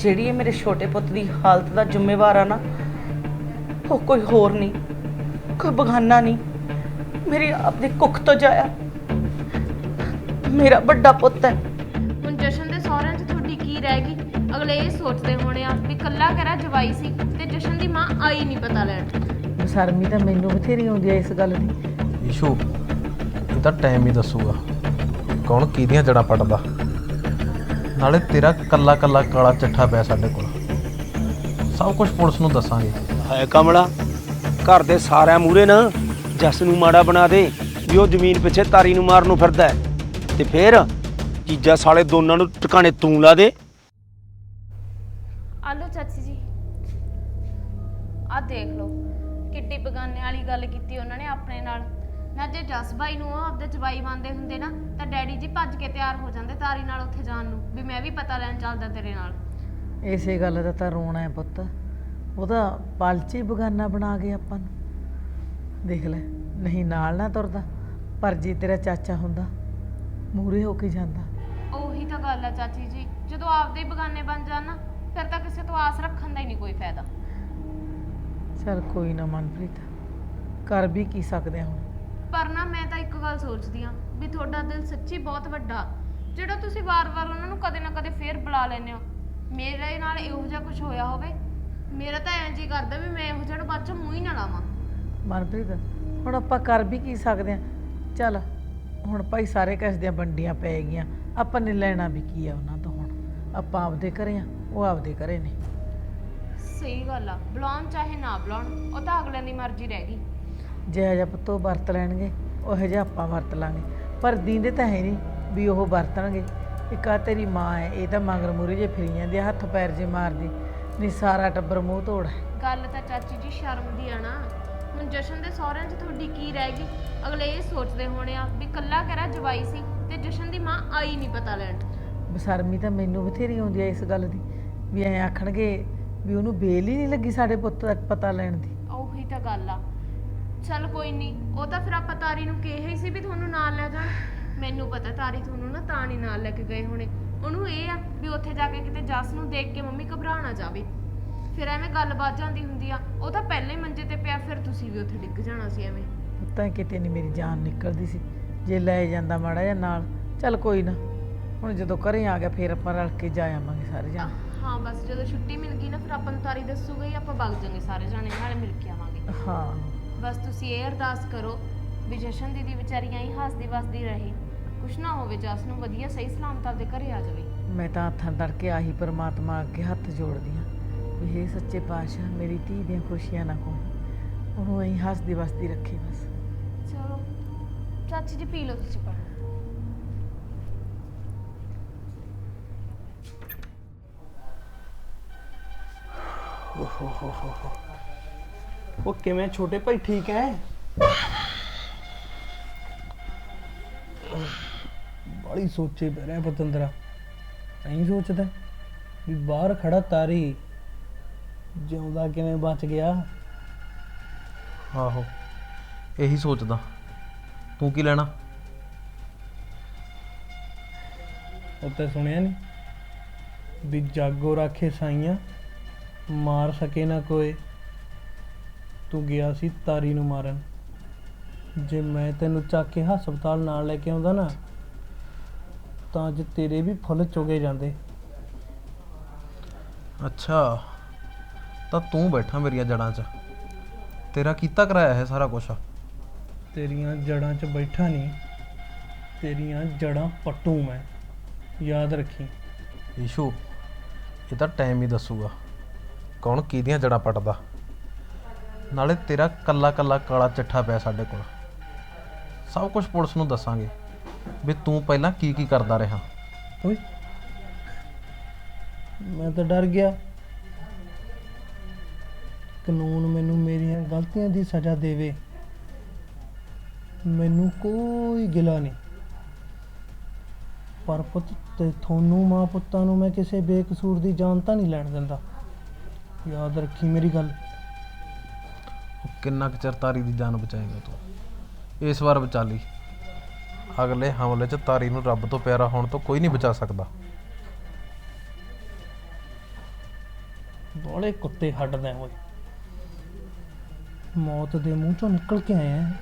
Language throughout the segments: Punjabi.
ਜਿਹੜੀ ਇਹ ਮੇਰੇ ਛੋਟੇ ਪੁੱਤ ਦੀ ਹਾਲਤ ਦਾ ਜ਼ਿੰਮੇਵਾਰ ਆ ਨਾ ਉਹ ਕੋਈ ਹੋਰ ਨਹੀਂ ਕੋਈ ਬਗਾਨਾ ਨਹੀਂ। ਮੇਰੀ ਆਪਣੀ ਕੁੱਖ ਤੋਂ ਜਾਇਆ। ਮੇਰਾ ਵੱਡਾ ਪੁੱਤ ਹੈ। ਹੁਣ ਜਸ਼ਨ ਦੇ ਸਹੁਰਿਆਂ 'ਚ ਤੁਹਾਡੀ ਕੀ ਰਹਿ ਗਈ? ਅਗਲੇ ਇਹ ਸੋਚਦੇ ਹੋਣੇ ਆ ਵੀ ਕੱਲਾ ਕਰਾ ਜਵਾਈ ਸੀ ਤੇ ਜਸ਼ਨ ਦੀ ਮਾਂ ਆਈ ਨਹੀਂ ਪਤਾ ਲੈਣ। ਬਸਰਮੀ ਤਾਂ ਮੈਨੂੰ ਬਥੇਰੀ ਆਉਂਦੀ ਹੈ ਇਸ ਗੱਲ ਦੀ। ਇਸ਼ੂ ਇਹ ਤਾਂ ਟਾਈਮ ਹੀ ਦੱਸੂਗਾ। ਕੌਣ ਕਿਹਦੀਆਂ ਜੜਾਂ ਪਟਦਾ? ਨਾਲੇ ਤੇਰਾ ਕੱਲਾ ਕੱਲਾ ਕਾਲਾ ਚੱਠਾ ਪਿਆ ਸਾਡੇ ਕੋਲ। ਸਭ ਕੁਝ ਪੁਲਿਸ ਨੂੰ ਦੱਸਾਂਗੇ। ਹੈ ਕਮਲਾ ਘਰ ਦੇ ਸਾਰਿਆਂ ਮੂਰੇ ਨਾ ਜੱਸ ਨੂੰ ਮਾੜਾ ਬਣਾ ਦੇ ਵੀ ਉਹ ਜ਼ਮੀਨ ਪਿੱਛੇ ਤਾਰੀ ਨੂੰ ਮਾਰਨ ਨੂੰ ਫਿਰਦਾ ਹੈ। ਤੇ ਫੇਰ ਚੀਜ਼ਾਂ ਸਾਲੇ ਦੋਨਾਂ ਨੂੰ ਟਿਕਾਣੇ ਤੂੰ ਲਾ ਦੇ। ਆਲੋ ਚਾਚੀ ਜੀ। ਆ ਦੇਖ ਲਓ ਕਿੱਡੀ ਬਗਾਨੇ ਵਾਲੀ ਗੱਲ ਕੀਤੀ ਉਹਨਾਂ ਨੇ ਆਪਣੇ ਨਾਲ। ਨਾ ਜੇ ਜਸ ਭਾਈ ਨੂੰ ਉਹ ਆਪਦੇ ਜਵਾਈ ਬੰਦੇ ਹੁੰਦੇ ਨਾ ਤਾਂ ਡੈਡੀ ਜੀ ਭੱਜ ਕੇ ਤਿਆਰ ਹੋ ਜਾਂਦੇ ਤਾਰੀ ਨਾਲ ਉੱਥੇ ਜਾਣ ਨੂੰ ਵੀ ਮੈਂ ਵੀ ਪਤਾ ਲੈਣ ਚੱਲਦਾ ਤੇਰੇ ਨਾਲ। ਇਸੇ ਗੱਲ ਦਾ ਤਾਂ ਰੋਣਾ ਹੈ ਪੁੱਤ। ਉਹਦਾ ਪਲਚੀ ਬਗਾਨਾ ਬਣਾ ਕੇ ਆਪਾਂ ਨੂੰ। ਦੇਖ ਲੈ ਨਹੀਂ ਨਾਲ ਨਾ ਤੁਰਦਾ ਪਰ ਜੇ ਤੇਰਾ ਚਾਚਾ ਹੁੰਦਾ ਮੂਰੇ ਹੋ ਕੇ ਜਾਂਦਾ। ਉਹੀ ਤਾਂ ਗੱਲ ਆ ਚਾਚੀ ਜੀ ਜਦੋਂ ਆਪਦੇ ਹੀ ਬਗਾਨੇ ਬਣ ਜਾਣ ਨਾ ਫਿਰ ਤਾਂ ਕਿਸੇ ਤੋਂ ਆਸ ਰੱਖਣ ਦਾ ਹੀ ਨਹੀਂ ਕੋਈ ਫਾਇਦਾ। ਚਲ ਕੋਈ ਨਾ ਮਨਪ੍ਰੀਤ ਕਰ ਵੀ ਕੀ ਸਕਦੇ ਹਾਂ ਹੁਣ। ਪਰ ਨਾ ਮੈਂ ਤਾਂ ਇੱਕ ਗੱਲ ਸੋਚਦੀ ਆ ਵੀ ਤੁਹਾਡਾ ਦਿਲ ਸੱਚੀ ਬਹੁਤ ਵੱਡਾ। ਜਿਹੜਾ ਤੁਸੀਂ ਵਾਰ-ਵਾਰ ਉਹਨਾਂ ਨੂੰ ਕਦੇ ਨਾ ਕਦੇ ਫੇਰ ਬੁਲਾ ਲੈਂਦੇ ਹੋ। ਮੇਰੇ ਨਾਲ ਇਹੋ ਜਿਹਾ ਕੁਝ ਹੋਇਆ ਹੋਵੇ? ਮੇਰਾ ਤਾਂ ਐਂ ਜੀ ਕਰਦਾ ਵੀ ਮੈਂ ਇਹੋ ਜਿਹਾ ਨੂੰ ਬਾਅਦ ਚ ਮੂੰਹ ਹੀ ਨਾ ਲਾਵਾਂ। ਮਨਪ੍ਰੀਤ ਹੁਣ ਆਪਾਂ ਕਰ ਵੀ ਕੀ ਸਕਦੇ ਹਾਂ? ਚਲ ਹੁਣ ਭਾਈ ਸਾਰੇ ਕਿਸ ਦੀਆਂ ਵੰਡੀਆਂ ਪੈ ਗਈਆਂ। ਆਪਾਂ ਨੇ ਲੈਣਾ ਵੀ ਕੀ ਆ ਉਹਨਾਂ ਤੋਂ ਹੁਣ? ਆਪਾਂ ਆਪਦੇ ਘਰੇ ਆ ਉਹ ਆਪਦੇ ਘਰੇ ਨੇ। ਸਹੀ ਗੱਲ ਆ ਬੁਲਾਉਣ ਚਾਹੇ ਨਾ ਬੁਲਾਉਣ ਉਹ ਤਾਂ ਅਗਲਿਆਂ ਦੀ ਮਰਜ਼ੀ ਰਹਿ ਗਈ। ਜਿਹੋ ਜਿਹਾ ਪੁੱਤੋ ਵਰਤ ਲੈਣਗੇ ਉਹੋ ਜਿਹਾ ਆਪਾਂ ਵਰਤ ਲਾਂਗੇ। ਪਰ ਦੀਂਦੇ ਤਾਂ ਹੈ ਨਹੀਂ ਵੀ ਉਹ ਵਰਤਣਗੇ। ਇੱਕ ਆ ਤੇਰੀ ਮਾਂ ਹੈ ਇਹ ਤਾਂ ਮਗਰ ਮੂਰੇ ਜੇ ਫਿਰੀ ਜਾਂਦੀ ਆ, ਹੱਥ ਪੈਰ ਜੇ ਮਾਰਦੀ ਨਹੀਂ ਸਾਰਾ ਟੱਬਰ ਮੂੰਹ ਤੋੜ ਗੱਲ ਤਾਂ ਚਾਚੀ ਜੀ ਸ਼ਰਮ ਦੀ ਆ ਨਾ। ਹੁਣ ਜਸ਼ਨ ਦੇ ਸਹੁਰਿਆਂ 'ਚ ਤੁਹਾਡੀ ਕੀ ਰਹਿ ਗਈ? ਅਗਲੇ ਇਹ ਸੋਚਦੇ ਹੋਣੇ ਆ ਵੀ ਕੱਲਾ ਕਰਾ ਜਵਾਈ ਸੀ ਤੇ ਜਸ਼ਨ ਦੀ ਮਾਂ ਆਈ ਨਹੀਂ ਪਤਾ ਲੈਣ। ਬਸਰਮੀ ਤਾਂ ਮੈਨੂੰ ਬਥੇਰੀ ਆਉਂਦੀ ਹੈ ਇਸ ਗੱਲ ਦੀ ਵੀ ਐਂ ਆਖਣਗੇ ਵੀ ਉਹਨੂੰ ਬੇਲ ਹੀ ਨਹੀਂ ਲੱਗੀ ਸਾਡੇ ਪੁੱਤ ਦਾ ਪਤਾ ਲੈਣ ਦੀ। ਉਹੀ ਤਾਂ ਗੱਲ ਆ। ਚੱਲ ਕੋਈ ਨਹੀਂ ਉਹ ਤਾਂ ਫਿਰ ਆਪਾਂ ਤਾਰੀ ਨੂੰ ਕਿਹਾ ਹੀ ਸੀ ਵੀ ਤੁਹਾਨੂੰ ਨਾਲ ਲੈ ਜਾਣ। ਮੈਨੂੰ ਪਤਾ ਤਾਰੀ ਤੁਹਾਨੂੰ ਨਾ ਤਾਂ ਨਹੀਂ ਨਾਲ ਲੈ ਕੇ ਗਏ ਹੋਣੇ। ਉਹਨੂੰ ਇਹ ਆ ਵੀ ਉੱਥੇ ਜਾ ਕੇ ਕਿਤੇ ਜੱਸ ਨੂੰ ਦੇਖ ਕੇ ਮੰਮੀ ਘਬਰਾ ਨਾ ਜਾਵੇ। ਫਿਰ ਐਵੇਂ ਗੱਲ ਵੱਧ ਜਾਂਦੀ ਹੁੰਦੀ ਆ ਉਹ ਤਾਂ ਪਹਿਲੇ ਹੀ ਮੰਜੇ ਤੇ ਪਿਆ ਫਿਰ ਤੁਸੀਂ ਵੀ ਉੱਥੇ ਡਿੱਗ ਜਾਣਾ ਸੀ ਐਵੇਂ। ਤਾਂ ਕਿਤੇ ਨਹੀਂ ਮੇਰੀ ਜਾਨ ਨਿਕਲਦੀ ਸੀ। ਜੇ ਲੈ ਜਾਂਦਾ ਮਾੜਾ ਜਿਹਾ ਨਾਲ ਚੱਲ ਕੋਈ ਨਾ। ਹੁਣ ਜਦੋਂ ਘਰੇ ਆ ਗਿਆ ਫੇਰ ਆਪਾਂ ਰਲ ਕੇ ਜਾ ਆਵਾਂਗੇ ਸਾਰੇ ਜਾਣੇ। ਹਾਂ ਬਸ ਜਦੋਂ ਛੁੱਟੀ ਮਿਲ ਗਈ ਨਾ ਫਿਰ ਆਪਾਂ ਨੂੰ ਤਾਰੀ ਦੱਸੂਗਾ ਹੀ ਆਪਾਂ ਵਗ ਜਾਾਂਗੇ ਸਾਰੇ ਜਾਣੇ ਨਾਲੇ ਮਿਲ ਕੇ ਆਵਾਂਗੇ। ਹਾਂ। ਬਸ ਤੁਸੀਂ ਇਹ ਅਰਦਾਸ ਕਰੋ ਵੀ ਜਸ਼ਨ ਦੀਦੀ ਵਿਚਾਰੀਆਂ ਹੀ ਹੱਸਦੀ ਵਸਦੀ ਰਹੇ। ਕੁਛ ਨਾ ਹੋਵੇ ਜਸ ਨੂੰ ਵਧੀਆ ਸਹੀ ਸਲਾਮਤ ਆਪਦੇ ਘਰੇ ਆ ਜਾਵੇ। ਮੈਂ ਤਾਂ ਹੱਥਾਂ ਧਰ ਕੇ ਆਹੀ ਪਰਮਾਤਮਾ ਅੱਗੇ ਹੱਥ ਜੋੜਦੀ ਹਾਂ ਵੀ ਇਹ ਸੱਚੇ ਪਾਤਸ਼ਾਹ ਮੇਰੀ ਧੀ ਦੀਆਂ ਖੁਸ਼ੀਆਂ ਨਾ ਕੋਈ ਉਹਨੂੰ ਐਂ ਹੱਸਦੀ ਵਸਦੀ ਰੱਖੇ ਬਸ। ਚਲੋ ਚਾਚੀ ਜੀ ਪੀ ਲਓ ਤੁਸੀਂ ਪਾਣੀ। ਉਹ ਕਿਵੇਂ ਛੋਟੇ ਭਾਈ ਠੀਕ ਹੈ ਬੜੀ ਸੋਚੇ ਪੈ ਰਿਹਾ ਪਤੰਦਰਾ। ਐਂ ਸੋਚਦਾ ਵੀ ਬਾਹਰ ਖੜਾ ਤਾਰੀ ਜਿਉਂਦਾ ਕਿਵੇਂ ਬਚ ਗਿਆ? ਆਹੋ ਇਹੀ ਸੋਚਦਾ। ਤੂੰ ਕੀ ਲੈਣਾ? ਉੱਤੇ ਸੁਣਿਆ ਨਹੀਂ ਵੀ ਜਾਗੋ ਰਾਖੇ ਸਾਈਆਂ ਮਾਰ ਸਕੇ ਨਾ ਕੋਈ। ਤੂੰ ਗਿਆ ਸੀ ਤਾਰੀ ਨੂੰ ਮਾਰਨ। ਜੇ ਮੈਂ ਤੈਨੂੰ ਚੱਕ ਕੇ ਹਸਪਤਾਲ ਨਾਲ ਲੈ ਕੇ ਆਉਂਦਾ ਨਾ ਤਾਂ ਅੱਜ ਤੇਰੇ ਵੀ ਫੁੱਲ ਚੁਗੇ ਜਾਂਦੇ। ਅੱਛਾ ਤਾਂ ਤੂੰ ਬੈਠਾ ਮੇਰੀਆਂ ਜੜਾਂ 'ਚ। ਤੇਰਾ ਕੀਤਾ ਕਰਾਇਆ ਹੈ ਸਾਰਾ ਕੁਝ ਤੇਰੀਆਂ ਜੜਾਂ 'ਚ ਬੈਠਾ ਨਹੀਂ ਤੇਰੀਆਂ ਜੜਾਂ ਪੱਟੂ ਮੈਂ। ਯਾਦ ਰੱਖੀ। ਇਸ਼ੂ ਇਹ ਤਾਂ ਟਾਈਮ ਹੀ ਦੱਸੂਗਾ। ਕੌਣ ਕਿਹਦੀਆਂ ਜੜਾਂ ਪਟਦਾ? ਨਾਲੇ ਤੇਰਾ ਕੱਲਾ ਕੱਲਾ ਕਾਲਾ ਚੱਠਾ ਪਿਆ ਸਾਡੇ ਕੋਲ। ਸਭ ਕੁਝ ਪੁਲਿਸ ਨੂੰ ਦੱਸਾਂਗੇ ਵੀ ਤੂੰ ਪਹਿਲਾਂ ਕੀ ਕੀ ਕਰਦਾ ਰਿਹਾ। ਓਏ, ਮੈਂ ਤਾਂ ਡਰ ਗਿਆ। ਕਾਨੂੰਨ ਮੈਨੂੰ ਮੇਰੀਆਂ ਗਲਤੀਆਂ ਦੀ ਸਜ਼ਾ ਦੇਵੇ। ਮੈਨੂੰ ਕੋਈ ਗਿਲਾ ਨਹੀਂ। ਪਰ ਪੁੱਤ, ਤੇ ਤੁਹਾਨੂੰ ਮਾਂ ਪੁੱਤਾਂ ਨੂੰ ਮੈਂ ਕਿਸੇ ਬੇਕਸੂਰ ਦੀ ਜਾਨ ਤਾਂ ਨਹੀਂ ਲੈਣ ਦਿੰਦਾ। ਯਾਦ ਰੱਖੀ ਮੇਰੀ ਗੱਲ। ਕਿੰਨਾ ਕੁ ਚਿਰ ਤਾਰੀ ਦੀ ਜਾਨ ਬਚਾਏਗਾ ਤੂੰ? ਇਸ ਵਾਰ ਬਚਾ ਲਈ। ਅਗਲੇ ਹਮਲੇ 'ਚ ਤਾਰੀ ਨੂੰ ਰੱਬ ਤੋਂ ਪਿਆਰਾ ਹੋਣ ਤੋਂ ਕੋਈ ਨਹੀਂ ਬਚਾ ਸਕਦਾ। ਬੋਲੇ ਕੁੱਤੇ ਹੱਡਦੇ ਓਏ। ਮੌਤ ਦੇ ਮੂੰਹ ਚੋਂ ਨਿਕਲ ਕੇ ਆਇਆ।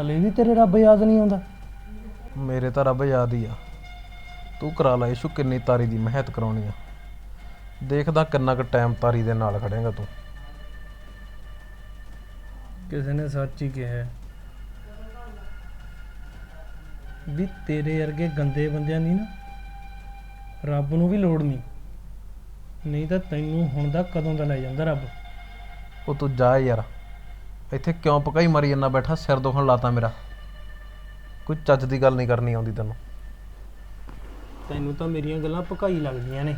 ਹਲੇ ਵੀ ਤੇਰੇ ਰੱਬ ਯਾਦ ਨਹੀਂ ਆਉਂਦਾ। ਮੇਰੇ ਤਾਂ ਰੱਬ ਯਾਦ ਹੀ ਆ। ਤੂੰ ਕਰਾ ਲੈ ਇਸ਼ੂ ਕਿੰਨੀ ਤਾਰੀ ਦੀ ਮਿਹਨਤ ਕਰਾਉਣੀ ਆ। ਦੇਖਦਾ ਕਿੰਨਾ ਕੁ ਟਾਈਮ ਤਾਰੀ ਦੇ ਨਾਲ ਖੜੇਗਾ ਤੂੰ। ਕਿਸੇ ਨੇ ਸੱਚ ਹੀ ਕਿਹਾ। ਵੀ ਤੇਰੇ ਵਰਗੇ ਗੰਦੇ ਬੰਦਿਆਂ ਦੀ ਨਾ ਰੱਬ ਨੂੰ ਵੀ ਲੋੜ ਨਹੀਂ। ਨਹੀਂ ਤਾਂ ਤੈਨੂੰ ਹੁਣ ਦਾ ਕਦੋਂ ਦਾ ਲੈ ਜਾਂਦਾ ਰੱਬ? ਉਹ ਤੂੰ ਜਾ ਯਾਰ। ਇੱਥੇ ਕਿਉਂ ਪਕਾਈ ਮਾਰੀ ਜੰਨਾ ਬੈਠਾ ਸਿਰ ਦੁਖਣ ਲਾਤਾ ਮੇਰਾ। ਕੋਈ ਚੱਜ ਦੀ ਗੱਲ ਨਹੀਂ ਕਰਨੀ ਆਉਂਦੀ ਤੈਨੂੰ। ਤੈਨੂੰ ਤਾਂ ਮੇਰੀਆਂ ਗੱਲਾਂ ਭਕਾਈ ਲੱਗਦੀਆਂ ਨੇ।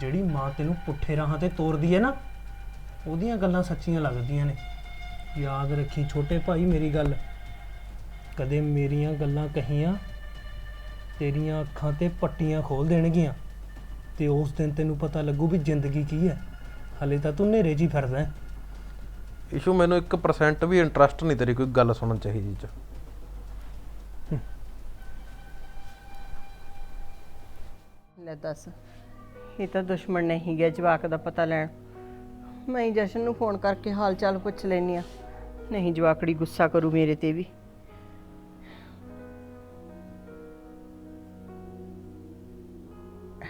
ਜਿਹੜੀ ਮਾਂ ਤੈਨੂੰ ਪੁੱਠੇ ਰਾਹਾਂ ਤੇ ਤੋਰਦੀ ਹੈ ਨਾ ਉਹਦੀਆਂ ਗੱਲਾਂ ਸੱਚੀਆਂ ਲੱਗਦੀਆਂ ਨੇ। ਯਾਦ ਰੱਖੀ। ਛੋਟੇ ਭਾਈ ਮੇਰੀ ਗੱਲ। ਕਦੇ ਮੇਰੀਆਂ ਗੱਲਾਂ ਕਹੀਆਂ ਤੇਰੀਆਂ ਅੱਖਾਂ ਤੇ ਪੱਟੀਆਂ ਖੋਲ ਦੇਣਗੀਆਂ। ਤੇ ਉਸ ਦਿਨ ਤੈਨੂੰ ਪਤਾ ਲੱਗੂ ਵੀ ਜ਼ਿੰਦਗੀ ਕੀ ਹੈ। ਹਲੇ ਤਾਂ ਤੂੰ ਨੇਰੇ ਹੀ ਫਿਰਦਾ ਹੈ। ਇਸ਼ੂ ਮੈਨੂੰ 1% ਵੀ ਇੰਟਰਸਟ ਨਹੀਂ ਤੇਰੀ ਕੋਈ ਗੱਲ ਸੁਣਨ ਚਾਹੀਦੀ ਚ। ਲੈ ਦੱਸ। ਇਹ ਤਾਂ ਦੁਸ਼ਮਣ ਨਹੀਂ ਗਿਆ ਜਵਾਕ ਦਾ ਪਤਾ ਲੈਣ। ਮੈਂ ਹੀ ਜਸ਼ਨ ਨੂੰ ਫੋਨ ਕਰਕੇ ਹਾਲ ਚਾਲ ਪੁੱਛ ਲੈਨੀ ਆ ਨਹੀਂ ਜਵਾਕੜੀ ਗੁੱਸਾ ਕਰੂ ਮੇਰੇ ਤੇ ਵੀ।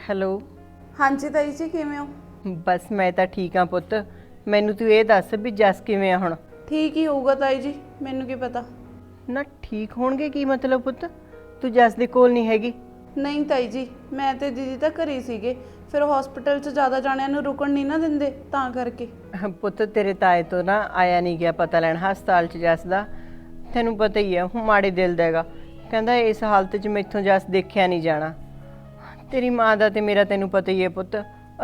ਹੈਲੋ। ਹਾਂਜੀ ਤਾਈ ਜੀ ਕਿਵੇਂ ਹੋ? ਬਸ ਮੈਂ ਤਾਂ ਠੀਕ ਆ ਪੁੱਤ। ਮੈਨੂੰ ਤੂੰ ਇਹ ਦੱਸ ਵੀ ਜਸ ਕਿਵੇਂ ਆ ਹੁਣ? ਠੀਕ ਹੀ ਹੋਊਗਾ ਤਾਈ ਜੀ ਮੈਨੂੰ ਕੀ ਪਤਾ। ਨਾ ਠੀਕ ਹੋਣਗੇ ਕੀ ਮਤਲਬ ਪੁੱਤ? ਤੂੰ ਜਸ ਦੇ ਕੋਲ ਨਹੀਂ ਹੈਗੀ। ਨਹੀਂ ਤਾਈ ਜੀ ਮੈਂ ਤੇ ਦੀਦੀ ਤਾਂ ਘਰੇ ਹੀ ਸੀਗੇ। ਫਿਰ ਹਸਪੀਟਲ 'ਚ ਜ਼ਿਆਦਾ ਜਾਣਿਆਂ ਨੂੰ ਰੁਕਣ ਨਹੀਂ ਨਾ ਦਿੰਦੇ ਤਾਂ ਕਰਕੇ। ਪੁੱਤ ਤੇਰੇ ਤਾਏ ਤੋਂ ਨਾ ਆਇਆ ਨਹੀਂ ਗਿਆ ਪਤਾ ਲੈਣ ਹਸਪਤਾਲ 'ਚ ਜਸ ਦਾ। ਤੈਨੂੰ ਪਤਾ ਹੀ ਹੈ ਉਹ ਮਾੜੇ ਦਿਲ ਦਾ ਹੈਗਾ। ਕਹਿੰਦਾ ਇਸ ਹਾਲਤ 'ਚ ਮੈਥੋਂ ਜਸ ਦੇਖਿਆ ਨਹੀਂ ਜਾਣਾ। ਤੇਰੀ ਮਾਂ ਦਾ ਤੇ ਮੇਰਾ ਤੈਨੂੰ ਪਤਾ ਹੀ ਹੈ ਪੁੱਤ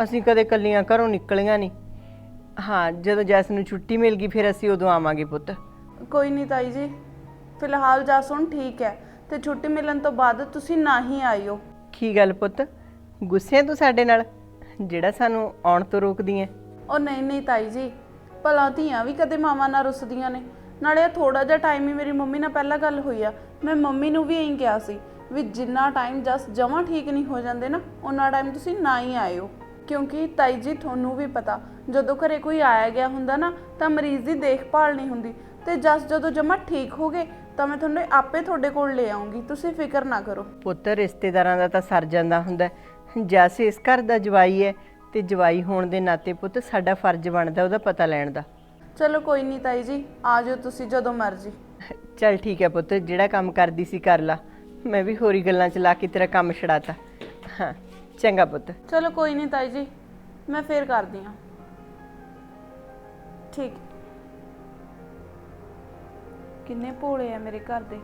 ਅਸੀਂ ਕਦੇ ਕੱਲੀਆਂ ਘਰੋਂ ਨਿਕਲੀਆਂ ਨਹੀਂ। ਹਾਂ ਜਦੋਂ ਜਸ ਨੂੰ ਛੁੱਟੀ ਮਿਲ ਗਈ ਫਿਰ ਅਸੀਂ ਉਦੋਂ ਆਵਾਂਗੇ ਪੁੱਤ। ਕੋਈ ਨਹੀਂ ਤਾਈ ਜੀ ਫਿਲਹਾਲ ਜਾ ਸੁਣ ਠੀਕ ਹੈ ਤੇ ਛੁੱਟੀ ਮਿਲਣ ਤੋਂ ਬਾਅਦ ਤੁਸੀਂ ਨਾ ਹੀ ਆਇਓ। ਕੀ ਗੱਲ ਪੁੱਤ? ਗੁੱਸੇ ਆ ਤੂੰ ਸਾਡੇ ਨਾਲ? ਜਿਹੜਾ ਸਾਨੂੰ ਆਉਣ ਤੋਂ ਰੋਕਦੀ ਹੈ ਉਹ ਨਹੀਂ ਨਹੀਂ ਤਾਈ ਜੀ। ਭਲਾ ਧੀਆਂ ਵੀ ਕਦੇ ਮਾਵਾਂ ਨਾਲ ਰੁੱਸਦੀਆਂ ਨੇ। ਨਾਲੇ ਥੋੜਾ ਜਿਹਾ ਟਾਈਮ ਹੀ ਮੇਰੀ ਮੰਮੀ ਨਾਲ ਪਹਿਲਾਂ ਗੱਲ ਹੋਈ ਆ। ਮੈਂ ਮੰਮੀ ਨੂੰ ਵੀ ਇਹੀ ਕਿਹਾ ਸੀ ਵੀ ਜਿੰਨਾ ਟਾਈਮ ਜਸ ਜਮਾ ਠੀਕ ਨਹੀਂ ਹੋ ਜਾਂਦੇ ਨਾ ਉਹਨਾਂ ਟਾਈਮ ਤੁਸੀਂ ਨਾ ਹੀ ਆਇਓ। ਕਿਉਂਕਿ ਤਾਈ ਜੀ ਤੁਹਾਨੂੰ ਵੀ ਪਤਾ ਜਦੋਂ ਘਰੇ ਕੋਈ ਆਇਆ ਗਿਆ ਹੁੰਦਾ ਨਾ ਤਾਂ ਮਰੀਜ਼ ਦੀ ਦੇਖਭਾਲ ਨਹੀਂ ਹੁੰਦੀ। ਤੇ ਜਸ ਜਦੋਂ ਜਮਾ ਠੀਕ ਹੋ ਗਏ ਤਾਂ ਮੈਂ ਤੁਹਾਨੂੰ ਆਪੇ ਤੁਹਾਡੇ ਕੋਲ ਲੈ ਆਉਂਗੀ। ਤੁਸੀਂ ਫਿਕਰ ਨਾ ਕਰੋ। ਪੁੱਤ ਰਿਸ਼ਤੇਦਾਰਾਂ ਦਾ ਤਾਂ ਸਰ ਜਾਂਦਾ ਹੁੰਦਾ। ਹੈ। ਜੱਸ ਇਸ ਘਰ ਦਾ ਜਵਾਈ ਹੈ ਤੇ ਜਵਾਈ ਹੋਣ ਦੇ ਨਾਤੇ ਪੁੱਤ ਸਾਡਾ ਫਰਜ਼ ਬਣਦਾ ਉਹਦਾ ਪਤਾ ਲੈਣ ਦਾ। ਚਲੋ ਕੋਈ ਨਹੀਂ ਤਾਈ ਜੀ ਆ ਜਾਓ ਤੁਸੀਂ ਜਦੋਂ ਮਰਜ਼ੀ। ਚੱਲ ਠੀਕ ਹੈ ਪੁੱਤ ਜਿਹੜਾ ਕੰਮ ਕਰਦੀ ਸੀ ਕਰ ਲਾ। ਮੈਂ ਵੀ ਹੋਰੀ ਗੱਲਾਂ ਚ ਲਾ ਕੇ ਤੇਰਾ ਕੰਮ ਛੜਾਤਾ ਹਾਂ ਚੰਗਾ ਪੁੱਤ। ਚਲੋ ਕੋਈ ਨਹੀਂ ਤਾਈ ਜੀ ਮੈਂ ਫੇਰ ਕਰਦੀ ਹਾਂ। ਠੀਕ। ਕਿੰਨੇ ਭੋਲੇ ਆ ਮੇਰੇ ਘਰ ਦੇ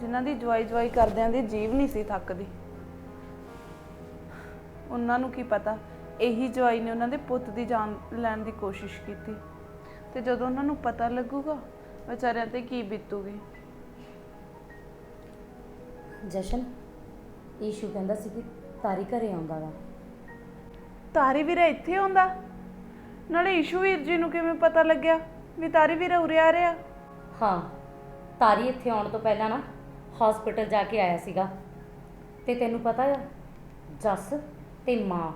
ਜਿਨ੍ਹਾਂ ਦੀ ਜਵਾਈ ਜਵਾਈ ਕਰਦਿਆਂ ਦੀ ਜੀਵ ਨਹੀਂ ਸੀ ਥੱਕਦੀ। ਉਹਨਾਂ ਨੂੰ ਕੀ ਪਤਾ? ਇਹੀ ਜਵਾਈ ਨੇ ਉਹਨਾਂ ਦੇ ਪੁੱਤ ਦੀ ਜਾਨ ਲੈਣ ਦੀ ਕੋਸ਼ਿਸ਼ ਕੀਤੀ। ਤੇ ਜਦੋਂ ਉਹਨਾਂ ਨੂੰ ਪਤਾ ਲੱਗੂਗਾ ਵਿਚਾਰਿਆਂ ਤੇ ਕੀ ਬੀਤੂਗੀ? ਜਸ਼ਨ ਈਸ਼ੂ ਕਹਿੰਦਾ ਸੀ ਕਿ ਤਾਰੀ ਘਰੇ ਆਉਂਦਾ ਵਾ। ਤਾਰੀ ਵੀਰਾ ਇੱਥੇ ਆਉਂਦਾ? ਨਾਲੇ ਈਸ਼ੂ ਵੀਰ ਜੀ ਨੂੰ ਕਿਵੇਂ ਪਤਾ ਲੱਗਿਆ ਵੀ ਤਾਰੀ ਵੀਰਾ ਉਰੇ ਆ ਰਿਹਾ? ਹਾਂ ਤਾਰੀ ਇੱਥੇ ਆਉਣ ਤੋਂ ਪਹਿਲਾਂ ਨਾ ਹਸਪੀਟਲ ਜਾ ਕੇ ਆਇਆ ਸੀਗਾ। ਤੇ ਤੈਨੂੰ ਪਤਾ ਆ ਜੱਸ ਤੇ ਮਾਂ।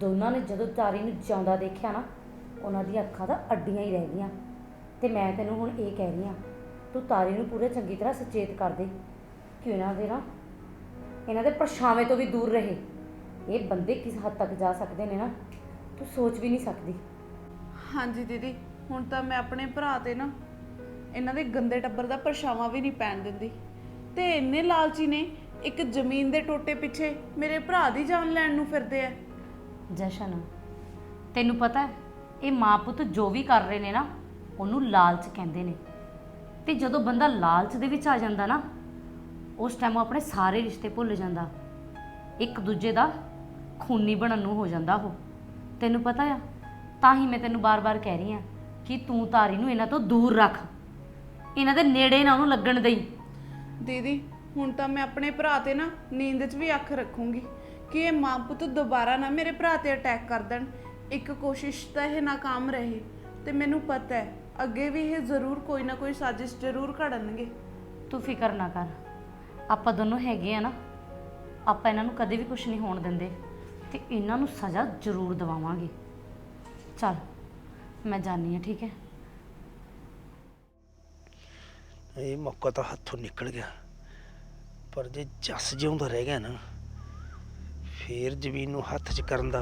ਦੋਨਾਂ ਨੇ ਜਦੋਂ ਤਾਰੀ ਨੂੰ ਜਿਉਂਦਾ ਦੇਖਿਆ ਨਾ, ਉਹਨਾਂ ਦੀਆਂ ਅੱਖਾਂ ਤਾਂ ਅੱਡੀਆਂ ਹੀ ਰਹਿ ਗਈਆਂ। ਤੇ ਮੈਂ ਤੈਨੂੰ ਹੁਣ ਇਹ ਕਹਿ ਰਹੀ ਹਾਂ, ਤੂੰ ਤਾਰੀ ਨੂੰ ਪੂਰੇ ਚੰਗੀ ਤਰ੍ਹਾਂ ਸੁਚੇਤ ਕਰ ਦੇ, ਕਿ ਇਹਨਾਂ ਦੇ ਨਾ, ਇਹਨਾਂ ਦੇ ਪਰਛਾਵੇਂ ਤੋਂ ਵੀ ਦੂਰ ਰਹੇ। ਇਹ ਬੰਦੇ ਕਿਸ ਹੱਦ ਤੱਕ ਜਾ ਸਕਦੇ ਨੇ ਨਾ, ਤੂੰ ਸੋਚ ਵੀ ਨਹੀਂ ਸਕਦੀ। ਹਾਂਜੀ ਦੀਦੀ, ਹੁਣ ਤਾਂ ਮੈਂ ਆਪਣੇ ਭਰਾ ਤੇ ਨਾ, ਇਹਨਾਂ ਦੇ ਗੰਦੇ ਟੱਬਰ ਦਾ ਪਰਛਾਵਾਂ ਵੀ ਨਹੀਂ ਪੈਣ ਦਿੰਦੀ। ਤੇ ਇੰਨੇ ਲਾਲਚੀ ਨੇ ਇੱਕ ਜ਼ਮੀਨ ਦੇ ਟੋਟੇ ਪਿੱਛੇ ਮੇਰੇ ਭਰਾ ਦੀ ਜਾਨ ਲੈਣ ਨੂੰ ਫਿਰਦੇ ਆ ਜਸ਼ਨ ਤੈਨੂੰ ਪਤਾ ਹੈ ਇਹ ਮਾਂ ਪੁੱਤ ਜੋ ਵੀ ਕਰ ਰਹੇ ਨੇ ਨਾ ਉਹਨੂੰ ਲਾਲਚ ਕਹਿੰਦੇ ਨੇ। ਤੇ ਜਦੋਂ ਬੰਦਾ ਲਾਲਚ ਦੇ ਵਿੱਚ ਆ ਜਾਂਦਾ ਨਾ ਉਸ ਟਾਈਮ ਉਹ ਆਪਣੇ ਸਾਰੇ ਰਿਸ਼ਤੇ ਭੁੱਲ ਜਾਂਦਾ। ਇੱਕ ਦੂਜੇ ਦਾ ਖੂਨੀ ਬਣਨ ਨੂੰ ਹੋ ਜਾਂਦਾ ਉਹ। ਤੈਨੂੰ ਪਤਾ ਆ ਤਾਂ ਹੀ ਮੈਂ ਤੈਨੂੰ ਬਾਰ-ਬਾਰ ਕਹਿ ਰਹੀ ਆ ਕਿ ਤੂੰ ਤਾਰੀ ਨੂੰ ਇਹਨਾਂ ਤੋਂ ਦੂਰ ਰੱਖ। ਇਹਨਾਂ ਦੇ ਨੇੜੇ ਨਾ ਉਹਨੂੰ ਲੱਗਣ ਦੇਈ। ਦੀਦੀ ਹੁਣ ਤਾਂ ਮੈਂ ਆਪਣੇ ਭਰਾ ਤੇ ਨਾ ਨੀਂਦ 'ਚ ਵੀ ਅੱਖ ਰੱਖੂੰਗੀ। ਕਿ ਇਹ ਮਾਂ ਪੁੱਤ ਦੁਬਾਰਾ ਨਾ ਮੇਰੇ ਭਰਾ ਤੇ ਅਟੈਕ ਕਰ ਦੇਣ। ਇੱਕ ਕੋਸ਼ਿਸ਼ ਤਾਂ ਇਹ ਨਾਕਾਮ ਰਹੇ ਤੇ ਮੈਨੂੰ ਪਤਾ ਹੈ ਅੱਗੇ ਵੀ ਇਹ ਜ਼ਰੂਰ ਕੋਈ ਨਾ ਕੋਈ ਸਾਜ਼ਿਸ਼ ਜ਼ਰੂਰ ਘੜਨਗੇ। ਤੂੰ ਫਿਕਰ ਨਾ ਕਰ। ਆਪਾਂ ਦੋਨੋਂ ਹੈਗੇ ਆ ਨਾ ਆਪਾਂ ਇਹਨਾਂ ਨੂੰ ਕਦੇ ਵੀ ਕੁਝ ਨਹੀਂ ਹੋਣ ਦਿੰਦੇ ਤੇ ਇਹਨਾਂ ਨੂੰ ਸਜ਼ਾ ਜ਼ਰੂਰ ਦਿਵਾਵਾਂਗੇ। ਚੱਲ ਮੈਂ ਜਾਣੀ ਆ ਠੀਕ ਹੈ? ਇਹ ਮੌਕਾ ਤਾਂ ਹੱਥੋਂ ਨਿਕਲ ਗਿਆ। ਪਰ ਜੇ ਜੱਸ ਜਿਉਂਦਾ ਰਹਿ ਗਿਆ ਨਾ, ਫੇਰ ਜ਼ਮੀਨ ਨੂੰ ਹੱਥ 'ਚ ਕਰਨ ਦਾ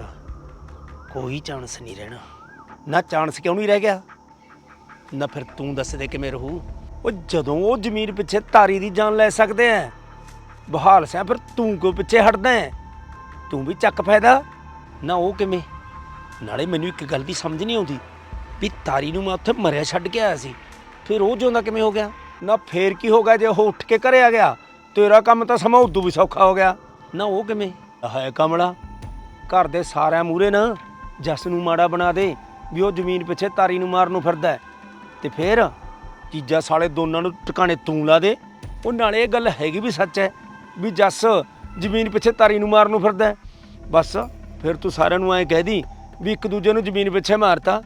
ਕੋਈ ਚਾਂਸ ਨਹੀਂ ਰਹਿਣਾ। ਨਾ ਚਾਂਸ ਕਿਉਂ ਨਹੀਂ ਰਹਿ ਗਿਆ? ਨਾ ਫਿਰ ਤੂੰ ਦੱਸ ਦੇ ਕਿਵੇਂ ਰਹੂ? ਉਹ ਜਦੋਂ ਉਹ ਜ਼ਮੀਨ ਪਿੱਛੇ ਤਾਰੀ ਦੀ ਜਾਨ ਲੈ ਸਕਦੇ ਐ, ਬਹਾਲ ਸਿਆ, ਫਿਰ ਤੂੰ ਕਿਉਂ ਪਿੱਛੇ ਹਟਦਾ ਹੈ ਤੂੰ ਵੀ ਚੱਕ ਫਾਇਦਾ। ਨਾ ਉਹ ਕਿਵੇਂ? ਨਾਲੇ ਮੈਨੂੰ ਇੱਕ ਗੱਲ ਦੀ ਸਮਝ ਨਹੀਂ ਆਉਂਦੀ, ਵੀ ਤਾਰੀ ਨੂੰ ਮੈਂ ਉੱਥੇ ਮਰਿਆ ਛੱਡ ਕੇ ਆਇਆ ਸੀ, ਫਿਰ ਉਹ ਜਿਉਂਦਾ ਕਿਵੇਂ ਹੋ ਗਿਆ? ਨਾ ਫੇਰ ਕੀ ਹੋ ਗਿਆ ਜੇ ਉਹ ਉੱਠ ਕੇ ਘਰੇ ਆ ਗਿਆ? ਤੇਰਾ ਕੰਮ ਤਾਂ ਸਮਾਂ ਉਦੋਂ ਵੀ ਸੌਖਾ ਹੋ ਗਿਆ। ਨਾ ਉਹ ਕਿਵੇਂ? ਹੈ ਕਮਲਾ। ਘਰ ਦੇ ਸਾਰਿਆਂ ਮੂਰੇ ਨਾ ਜੱਸ ਨੂੰ ਮਾੜਾ ਬਣਾ ਦੇ ਵੀ ਉਹ ਜ਼ਮੀਨ ਪਿੱਛੇ ਤਾਰੀ ਨੂੰ ਮਾਰਨ ਨੂੰ ਫਿਰਦਾ ਹੈ। ਤੇ ਫੇਰ ਚੀਜ਼ਾਂ ਸਾਲੇ ਦੋਨਾਂ ਨੂੰ ਟਿਕਾਣੇ ਤੂੰ ਲਾ ਦੇ। ਉਹ ਨਾਲੇ ਇਹ ਗੱਲ ਹੈਗੀ ਵੀ ਸੱਚ ਹੈ ਵੀ ਜੱਸ ਜ਼ਮੀਨ ਪਿੱਛੇ ਤਾਰੀ ਨੂੰ ਮਾਰਨ ਨੂੰ ਫਿਰਦਾ ਹੈ। ਬਸ ਫਿਰ ਤੂੰ ਸਾਰਿਆਂ ਨੂੰ ਐਂ ਕਹਿ ਦੀ ਵੀ ਇੱਕ ਦੂਜੇ ਨੂੰ ਜ਼ਮੀਨ ਪਿੱਛੇ ਮਾਰਤਾ।